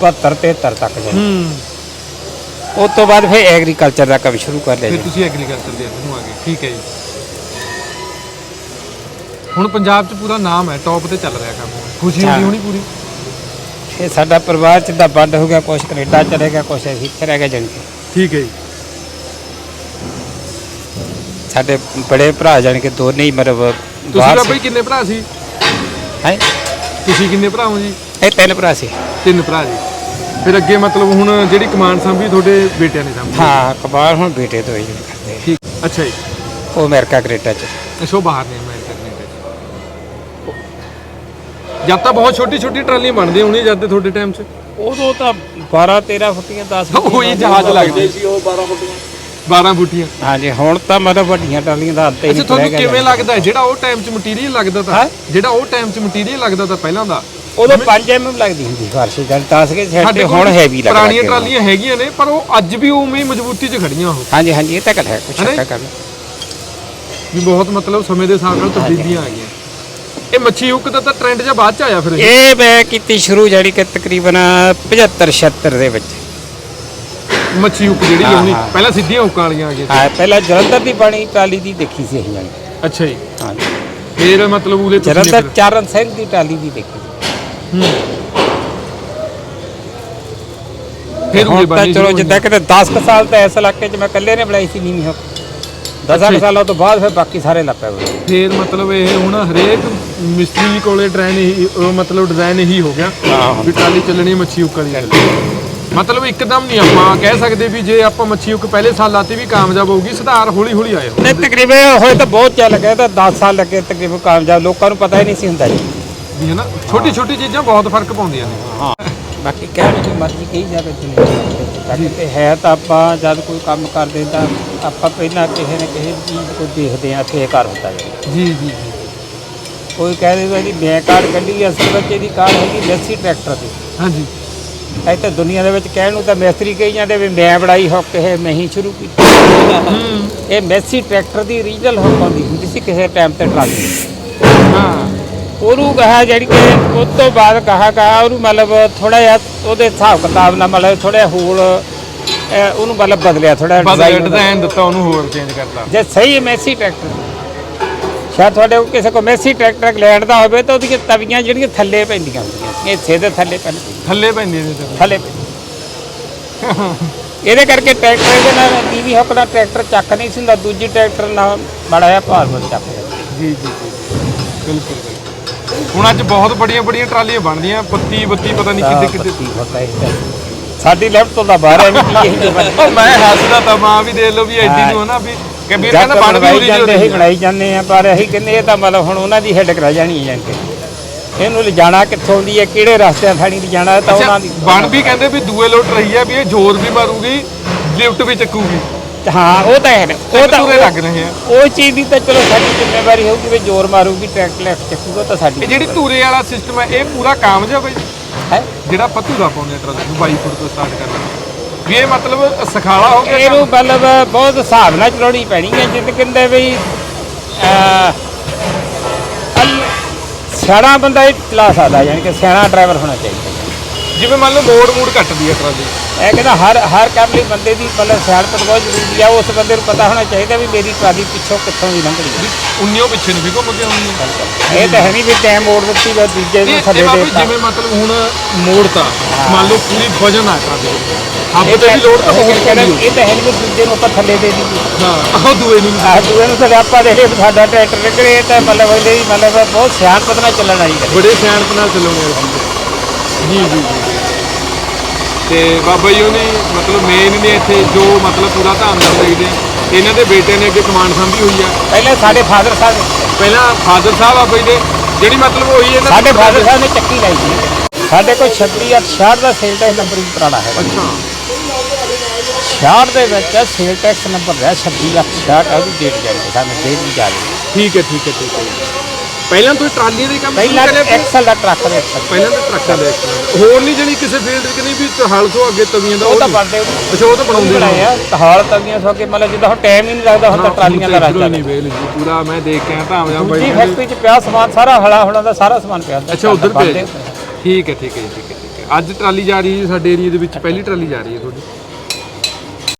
72 73 ਤੱਕ ਹੂੰ। ਉਸ ਤੋਂ ਬਾਅਦ ਫਿਰ ਐਗਰੀਕਲਚਰ ਦਾ ਕੰਮ ਸ਼ੁਰੂ ਕਰ ਲਿਆ ਫਿਰ ਜੀ। ਤੁਸੀਂ ਐਗਰੀਕਲਚਰ ਦੇ ਨੂੰ ਆ ਗਏ। ਠੀਕ ਹੈ ਜੀ। ਹੁਣ ਪੰਜਾਬ 'ਚ ਪੂਰਾ ਨਾਮ ਹੈ ਟੌਪ ਤੇ ਚੱਲ ਰਿਹਾ ਕੰਮ। ਖੁਸ਼ੀ ਹੁੰਦੀ। ਹੋਣੀ ਪੂਰੀ? ਇਹ ਸਾਡਾ ਪਰਿਵਾਰ ਚ ਦਾ ਬੰਦ ਹੋ ਗਿਆ ਕੁਛ ਕੈਨੇਡਾ ਚਲੇ ਗਿਆ ਕੁਛ ਇੱਥੇ ਰਹਿ ਜਾਣੀ ਕਿ। ਠੀਕ ਹੈ ਜੀ। ਸਾਡੇ ਬੜੇ ਭਰਾ ਜਾਣੀ ਕਿ ਦੋਨੇ ਹੀ ਮਤਲਬ ਤੁਸੀਂ ਬਾਹਰ ਤਾਂ ਬਈ ਕਿੰਨੇ ਭਰਾ ਸੀ? ਹੈ? ਤੁਸੀਂ ਕਿੰਨੇ ਭਰਾ ਹੋ ਜੀ? ਇਹ ਤਿੰਨ ਭਰਾ ਸੀ। ਤਿੰਨ ਭਰਾ ਜੀ। ਫਿਰ ਅੱਗੇ ਮਤਲਬ ਹੁਣ ਜਿਹੜੀ ਕਮਾਂਡ ਸੰਭੀ ਤੁਹਾਡੇ ਬੇਟਿਆਂ ਨੇ ਸੰਭੀ ਹਾਂ ਕਬਾਰ ਹੁਣ ਬੇਟੇ ਤੋਂ ਹੀ ਕਰਦੇ। ਠੀਕ। ਅੱਛਾ ਜੀ। ਉਹ ਅਮਰੀਕਾ ਕੈਨੇਡਾ ਚ। ਇਸੋ ਬਾਹਰ ਨੇ ਮੈਂ ਕਰਨੇ ਜਦ ਤਾਂ ਬਹੁਤ ਛੋਟੀ ਛੋਟੀ ਟਰਾਲੀਆਂ ਬਣਦੀਆਂ ਹੋਣੀਆਂ ਜਦ ਤੇ ਤੁਹਾਡੇ ਟਾਈਮ 'ਚ। ਉਦੋਂ ਤਾਂ 12 13 ਫੁੱਟੀਆਂ 10 ਉਹੀ ਜਹਾਜ਼ ਲੱਗਦੇ ਸੀ। ਉਹ 12 ਫੁੱਟੀਆਂ। 12 ਫੁੱਟੀਆਂ ਹਾਂਜੀ ਹੁਣ ਤਾਂ ਮਤਲਬ ਵੱਡੀਆਂ ਟਰਾਲੀਆਂ ਦਾ ਅੰਤ ਹੀ ਅੱਛਾ ਨਹੀਂ ਤੁਹਾਨੂੰ ਕਿਵੇਂ ਲੱਗਦਾ ਹੈ? ਜਿਹੜਾ ਉਹ ਟਾਈਮ 'ਚ ਮਟੀਰੀਅਲ ਲੱਗਦਾ ਤਾਂ? ਜਿਹੜਾ ਉਹ ਟਾਈਮ 'ਚ ਮਟੀਰੀਅਲ ਲੱਗਦਾ ਤਾਂ ਪਹਿਲਾਂ ਦਾ। ਉਦੋਂ 5 ਐਮਐਮ ਲੱਗਦੀ ਹੁੰਦੀ ਫਾਰਸ਼ੀ ਜਦ 10 ਕੇ ਸਾਡੇ ਹੁਣ ਹੈਵੀ ਲੱਗਦਾ ਪੁਰਾਣੀਆਂ ਟਰਾਲੀਆਂ ਹੈਗੀਆਂ ਨੇ ਪਰ ਉਹ ਅੱਜ ਵੀ ਉਵੇਂ ਹੀ ਮਜ਼ਬੂਤੀ 'ਚ ਖੜੀਆਂ ਉਹ। ਹਾਂਜੀ ਹਾਂਜੀ ਇਹ ਤਾਂ ਗੱਲ ਹੈ ਕੁਛ? ਸ਼ੱਕਾ ਕਰਨਾ। ਵੀ ਬਹੁਤ ਮਤਲਬ ਸਮੇਂ ਦੇ ਹਿਸਾਬ ਨਾਲ ਤਬਦੀਲੀਆਂ ਆ ਗਈਆਂ। ਇਹ ਮੱਛੀ ਹੁੱਕ ਦਾ ਤਾਂ ਟ੍ਰੈਂਡ ਜਿਹਾ ਬਾਅਦ 'ਚ ਆਇਆ ਫਿਰ ਇਹ। ਇਹ ਮੈਂ ਕੀਤੀ ਸ਼ੁਰੂ ਜਿਹੜੀ ਕਿ ਤਕਰੀਬਨ 75 76 ਦੇ ਵਿੱਚ। ਮੱਛੀ ਹੁੱਕ ਜਿਹੜੀ ਹਾਂ, ਹੋਣੀ ਹਾਂ। ਪਹਿਲਾਂ ਸਿੱਧੀਆਂ ਹੁੱਕਾਂ ਵਾਲੀਆਂ ਆ ਗਈਆਂ ਹਾਂ ਪਹਿਲਾਂ ਜਲੰਧਰ ਦੀ ਬਣੀ ਟਰਾਲੀ ਦੀ ਦੇਖੀ ਸੀ ਅਸੀਂ ਅੱਛਾ ਜੀ। ਹਾਂਜੀ ਫਿਰ ਮਤਲਬ ਉਹਦੇ ਤੁਸੀਂ ਜਲੰਧਰ ਫਿਰ- ਚਾਰਨ ਸਿੰਘ ਦੀ ਟਰਾਲੀ ਦੀ ਦੇਖੀ ਸੀ। ਫਿਰ ਉਹਦੇ ਹੁਣ ਤਾਂ ਬਾਰੇ ਚਲੋ ਜਿੱਦਾਂ ਕਿਤੇ 10 ਕੁ ਸਾਲ ਤਾਂ ਇਸ ਇਲਾਕੇ 'ਚ ਮੈਂ ਇਕੱਲੇ ਨੇ ਬਣਾਈ ਸੀ ਨੀਵੀਂ ਹੁੱਕ। 10 ਕੁ ਸਾਲਾਂ ਤੋਂ ਬਾਅਦ ਫਿਰ ਬਾਕੀ ਸਾਰੇ ਲੱਪੇ ਹੋਏ। ਫਿਰ ਮਤਲਬ ਇਹ ਹੁਣ ਹਰੇਕ ਮਿਸਤਰੀ ਕੋਲੇ ਟ੍ਰੈਨ ਹੀ ਉਹ ਮਤਲਬ ਡਿਜ਼ਾਈਨ ਹੀ ਹੋ ਗਿਆ ਹਾਂ। ਵੀ ਟਰਾਲੀ ਚੱਲਣੀ ਮੱਛੀ ਹੁੱਕ ਚੱਲਣੀ ਮਤਲਬ ਇੱਕਦਮ ਨਹੀਂ ਆਪਾਂ ਕਹਿ ਸਕਦੇ ਵੀ ਜੇ ਆਪਾਂ ਮੱਛੀ ਹੁੱਕ ਪਹਿਲੇ ਸਾਲਾਂ ਤੇ ਵੀ ਕਾਮਯਾਬ ਹੋਊਗੀ ਸੁਧਾਰ ਹੌਲੀ ਹੌਲੀ ਆਏ ਨੇ ਤਕਰੀਬਨ ਹੋਏ ਤਾਂ ਬਹੁਤ ਚੱਲ ਗਏ ਤਾਂ 10 ਸਾਲ ਲੱਗੇ ਤਕਰੀਬਨ ਕਾਮਯਾਬ ਲੋਕਾਂ ਨੂੰ ਪਤਾ ਹੀ ਨਹੀਂ ਸੀ ਹੁੰਦਾ ਜੀ। ਵੀ ਹੈ ਨਾ ਛੋਟੀ ਛੋਟੀ ਚੀਜ਼ਾਂ ਬਹੁਤ ਫ਼ਰਕ ਪਾਉਂਦੀਆਂ ਨੇ। ਹਾਂ। ਬਾਕੀ ਕਹਿਣ ਦੀ ਮਰਜ਼ੀ ਕਹੀ ਜਾਵੇ ਬਾਕੀ ਤੇ ਹੈ ਤਾਂ ਆਪਾਂ ਜਦ ਕੋਈ ਕੰਮ ਕਰਦੇ ਤਾਂ ਆਪਾਂ ਪਹਿਲਾਂ ਕਿਸੇ ਨਾ ਕਿਸੇ ਚੀਜ਼ को ਦੇਖਦੇ ਆ ਫੇਰ ਘਰ ਹੁੰਦਾ ਜੀ। ਜੀ ਜੀ ਜੀ। ਕੋਈ ਕਹਿ ਦੇਗਾ ਜੀ ਮੈਂ ਕਾਰ ਕੱਢੀ ਅਸਲ ਵਿੱਚ ਇਹਦੀ ਕਾਰ ਹੈਗੀ ਲੈਸੀ ਟਰੈਕਟਰ ਦੀ। ਹਾਂਜੀ। ਐ ਤਾਂ ਦੁਨੀਆ ਦੇ ਵਿੱਚ ਕਹਿਣ ਨੂੰ ਤਾਂ ਮਿਸਤਰੀ ਕਹੀ ਜਾਂਦੇ ਵੀ ਮੈਂ ਬੜਾਈ ਹੁੱਕ ਇਹ ਮੈਂ ਹੀ ਸ਼ੁਰੂ ਕੀਤੀ। ਇਹ ਮੈਸੀ ਟਰੈਕਟਰ ਦੀ ਰੀਜਨਲ ਹੁੱਕ ਆਉਂਦੀ ਹੁੰਦੀ ਸੀ ਕਿਸੇ ਟਾਈਮ ਤੇ ਟਰਾਲੀ ਹਾਂ। ਉਹਨੂੰ ਕਹਾ ਜਿਹੜੀ ਕਿ ਉਸ ਤੋਂ ਬਾਅਦ ਕਹਾ ਕਹਾ ਉਹਨੂੰ ਮਤਲਬ ਥੋੜਾ ਜਿਹਾ ਉਹਦੇ ਹਿਸਾਬ ਕਿਤਾਬ ਨਾਲ ਮਤਲਬ ਥੋੜਾ ਹੋਰ ਅਹ, ਉਹਨੂੰ ਮਤਲਬ ਬਦਲਿਆ ਥੋੜਾ ਬਦਲ ਡਿਜ਼ਾਈਨ ਦਿੱਤਾ ਉਹਨੂੰ ਹੋਰ ਚੇਂਜ ਕਰਤਾ। ਜੇ ਸਹੀ ਮੈਸੀ ਟਰੈਕਟਰ। ਸ਼ਾਇਦ ਤੁਹਾਡੇ ਕੋਲ ਕਿਸੇ ਕੋ ਮੈਸੀ ਟਰੈਕਟਰ ਇੰਗਲੈਂਡ ਦਾ ਹੋਵੇ ਤਾਂ ਉਹਦੀਆਂ ਤਵੀਆਂ ਜਿਹੜੀਆਂ ਥੱਲੇ ਪੈਂਦੀਆਂ ਹੁੰਦੀਆਂ ਇਹ ਸਿੱਧੇ ਥੱਲੇ ਪੈਂਦੀਆਂ। ਥੱਲੇ ਪੈਂਦੀ ਇਹਦੇ ਤੇ। ਥੱਲੇ ਇਹਦੇ ਕਰਕੇ ਟਰੈਕਟਰ ਦੇ ਨਾਲ ਨੀਵੀਂ ਹੁੱਕ ਨਾਲ ਟਰੈਕਟਰ ਚੱਕ ਨਹੀਂ ਸੀ ਹੁੰਦਾ ਦੂਜੀ ਟਰੈਕਟਰ ਨਾਲ ਬੜਾ ਜਿਹਾ ਭਾਰ ਵੱਧ ਚੱਕ ਜਾਂਦਾ ਜੀ ਜੀ ਜੀ ਬਿਲਕੁਲ ਬਿਲਕੁਲ। ਹੁਣ ਅੱਜ ਬਹੁਤ ਬੜੀਆਂ ਬੜੀਆਂ ਟਰਾਲੀਆਂ ਬਣਦੀਆਂ 32 32 ਪਤਾ ਨਹੀਂ ਕਿੱਥੇ ਕਿੱਥੇ। ਪੱਤੀ ਇਹ ਤਾਂ। ਸਾਡੀ ਲੈਫਟ ਤੋਂ ਤਾਂ ਬਾਹਰ ਹੈ ਵੀ ਕੀ ਇਹ ਉਹ ਮੈਂ ਹੱਸਦਾ ਤਾਂ ਮਾਂ ਵੀ ਦੇਖ ਲਓ ਵੀ ਐਡੀ ਨੂੰ ਹਨਾ ਵੀ ਕਿ ਵੀਰ ਕਹਿੰਦਾ ਬਣ ਵੀ ਬਣਾਈ ਜਾਂਦੇ ਜੀ ਬਣਾਈ ਜਾਂਦੇ ਆ ਪਰ ਅਸੀਂ ਕਹਿੰਦੇ ਇਹ ਤਾਂ ਮਤਲਬ ਹੁਣ ਉਹਨਾਂ ਦੀ ਹੈਡ ਕਰਾ ਜਾਣੀ ਹੈ ਜਾਣ ਕੇ। ਇਹਨੂੰ ਲਿਜਾਣਾ ਕਿੱਥੋਂ ਦੀ ਹੈ ਕਿਹੜੇ ਰਸਤਿਆਂ ਥਾਣੀ ਲਿਜਾਣਾ ਤਾਂ ਉਹਨਾਂ ਦੀ ਬਣ ਵੀ ਕਹਿੰਦੇ ਵੀ ਦੂਏ ਲੋਟ ਰਹੀ ਹੈ ਵੀ ਇਹ ਜ਼ੋਰ ਵੀ ਮਾਰੂਗੀ ਲਿਫਟ ਵੀ ਚੱਕੂਗੀ। ਹਾਂ ਉਹ ਤਾਂ ਹੈ ਉਹ ਤਾਂ ਪੂਰੇ ਲੱਗ ਰਹੇ ਆ। ਉਹ ਚੀਜ਼ ਦੀ ਤਾਂ ਚਲੋ ਸਾਡੀ ਜ਼ਿੰਮੇਵਾਰੀ ਹੋਊਗੀ ਵੀ ਜ਼ੋਰ ਮਾਰੂਗੀ ਟਰੈਕ ਲੈਫਟ ਚੱਕੂਗਾ ਤਾਂ ਸਾਡੀ ਇਹ ਜਿਹੜੀ ਧੂਰੇ ਵਾਲਾ ਸਿਸਟਮ ਹੈ ਇਹ ਪੂਰਾ ਕਾਮਯਾਬ ਹੈ? ਹੈ? ਜਿਹੜਾ ਪੱਤੂ ਦਾ ਪਾਉਂਦੇ ਟਰੱਕ ਨੂੰ 22 ਫੁੱਟ ਤੋਂ ਸਟਾਰਟ ਕਰਨਾ ਵੀ ਇਹ ਮਤਲਬ ਸਖਾਲਾ ਹੋ ਗਿਆ। ਇਹਨੂੰ ਮਤਲਬ ਬਹੁਤ ਹਿਸਾਬ ਨਾਲ ਚਲਾਉਣੀ ਪੈਣੀ ਹੈ ਜਿੱਦ ਕਹਿੰਦੇ ਵੀ ਸਿਆਣਾ ਬੰਦਾ ਹੀ ਚਲਾ ਸਕਦਾ ਯਾਨੀ ਕਿ ਸਿਆਣਾ ਡਰਾਈਵਰ ਹੋਣਾ ਚਾਹੀਦਾ। ਜਿਵੇਂ ਮੰਨ ਲਓ ਮੋੜ ਮੋੜ ਕੱਟਦੀ ਹੈ ਟਰਾਲੀ ਇਹ ਕਹਿੰਦਾ ਹਰ ਹਰ ਕੰਮ ਲਈ ਬੰਦੇ ਦੀ ਮਤਲਬ ਸਿਆਣਪ ਬਹੁਤ ਜ਼ਰੂਰੀ ਆ ਉਸ ਬੰਦੇ ਨੂੰ ਪਤਾ ਹੋਣਾ ਚਾਹੀਦਾ ਵੀ ਮੇਰੀ ਟਰਾਲੀ ਪਿੱਛੋਂ ਕਿੱਥੋਂ ਦੀ ਲੰਘਣੀ ਹੈ। ਉੰਨੀਓ ਪਿੱਛੇ ਨੂੰ ਵੀ ਘੁੰਮ ਕੇ ਆਉਂਦੀ ਇਹ ਤਾਂ ਹੈ ਨਹੀਂ ਵੀ ਟਾਈਮ ਮੋੜ ਦਿੱਤੀ ਵਾ ਦੂਜੇ ਨੂੰ ਥੱਲੇ ਦੇ ਦਿੱਤਾ ਜਿਵੇਂ ਮਤਲਬ ਹੁਣ ਮੋੜਤਾ ਮੰਨ ਲਓ ਪੂਰੀ ਵਜਨ ਆ ਟਰਾਲੀ ਹੱਬ ਇਹ ਤੇ ਵੀ ਲੋਡ ਤਾਂ ਬਹੁਤ ਕਹਿੰਦਾ ਇਹ ਤਾਂ ਹੈ ਨਹੀਂ ਵੀ ਦੂਜੇ ਨੂੰ ਆਪਾਂ ਥੱਲੇ ਦੇ ਦਿੱਤੀ ਹਾਂ ਉਹ ਦੂਏ ਨੂੰ ਆਹ ਦੂਏ ਨੂੰ ਥੱਲੇ ਆਪਾਂ ਦੇ ਸਾਡਾ ਟਰੈਕਟਰ ਨਿਕਲੇ ਇਹ ਤਾਂ ਮਤਲਬ ਇਹਦੇ ਮਤਲਬ ਬਹੁਤ ਸਿਆਣਪ ਨਾਲ ਚੱਲਣ ਗੱਲ ਬੜੇ ਸਿਆਣਪ ਨਾਲ ਆ ਜੀ ਜੀ ਜੀ। ਤੇ ਬਾਬਾ ਜੀ ਉਹਨੇ ਮਤਲਬ ਮੇਨ ਨੇ ਇੱਥੇ ਜੋ ਮਤਲਬ ਪੂਰਾ ਧਾਮ ਨਾਲ ਦੇਖਦੇ ਆ ਇਹਨਾਂ ਦੇ ਬੇਟੇ ਨੇ ਅੱਗੇ ਕਮਾਂਡ ਸੰਭੀ ਹੋਈ ਆ ਪਹਿਲੇ ਸਾਡੇ ਫਾਦਰ ਸਾਹਿਬ ਪਹਿਲਾਂ ਫਾਦਰ ਸਾਹਿਬ ਆ ਬਈ ਦੇ। ਜਿਹੜੀ ਮਤਲਬ ਉਹੀ ਇਹਨਾਂ ਸਾਡੇ ਫਾਦਰ ਸਾਹਿਬ ਨੇ ਚੱਕੀ ਲਾਈ ਸੀ। ਸਾਡੇ ਕੋਲ 36 68 ਦਾ ਸੇਲ ਟੈਕਸ ਨੰਬਰ ਵੀ ਪੁਰਾਣਾ ਹੈ ਅੱਛਾ। 66 ਦੇ ਵਿੱਚ ਸੇਲ ਟੈਕਸ ਨੰਬਰ ਹੈ 26 68 ਉਹਦੀ ਡੇਟ ਜਾਰੀ ਸਾਨੂੰ ਡੇਟ ਵੀ ਜਾਰੀ ਠੀਕ ਹੈ ਠੀਕ ਹੈ ਠੀਕ ਹੈ। ਪਹਿਲਾਂ ਤੋਂ ਟਰਾਲੀਆਂ ਦੇ ਕੰਮ ਸ਼ੁਰੂ ਪਹਿਲਾਂ ਕਰਿਆ ਫਿਰ? ਐਕਸਲ ਦਾ ਟਰੱਕ ਦੇ। ਪਹਿਲਾਂ ਤਾਂ ਟਰੱਕਾਂ ਦੇ। ਹੋਰ ਨਹੀਂ ਜਣੀ ਕਿਸੇ ਫੀਲਡ 'ਚ ਨਹੀਂ ਵੀ ਹਲ ਤੋਂ ਅੱਗੇ ਤਵੀਆਂ ਦਾ ਉਹ ਤਾਂ ਨਹੀਂ। ਬਣਦੇ ਅੱਛਾ ਉਹ ਤਾਂ ਬਣਾਉਂਦੇ ਬਣਾਏ ਆ ਹਾਲ ਤਵੀਆਂ ਸੋ ਕੇ ਮਤਲਬ ਜਿੱਦਾਂ ਹੁਣ ਟਾਈਮ ਹੀ ਨਹੀਂ ਲੱਗਦਾ ਹੁਣ ਤਾਂ ਟਰਾਲੀਆਂ ਦਾ ਰਾਜ ਨਹੀਂ ਵੇਲ ਜੀ ਪੂਰਾ ਮੈਂ ਦੇਖ ਕੇ ਆਇਆ ਭਾਵੇਂ ਬਾਈ ਦੂਜੀ ਫੈਕਟਰੀ 'ਚ ਪਿਆ ਸਮਾਨ ਸਾਰਾ ਹਲਾ ਹੁਲਾ ਦਾ ਸਾਰਾ ਸਮਾਨ ਪਿਆ ਹੁੰਦਾ। ਅੱਛਾ ਉਧਰ ਬਣਦੇ ਭੇਜ ਠੀਕ ਹੈ ਠੀਕ ਹੈ ਜੀ, ਠੀਕ ਹੈ ਠੀਕ ਹੈ ਅੱਜ ਟਰਾਲੀ ਜਾ ਰਹੀ ਹੈ ਜੀ ਸਾਡੇ ਏਰੀਆ ਦੇ ਵਿੱਚ ਪਹਿਲੀ ਟਰਾਲੀ ਜਾ ਰਹੀ ਹੈ ਤੁਹਾਡੀ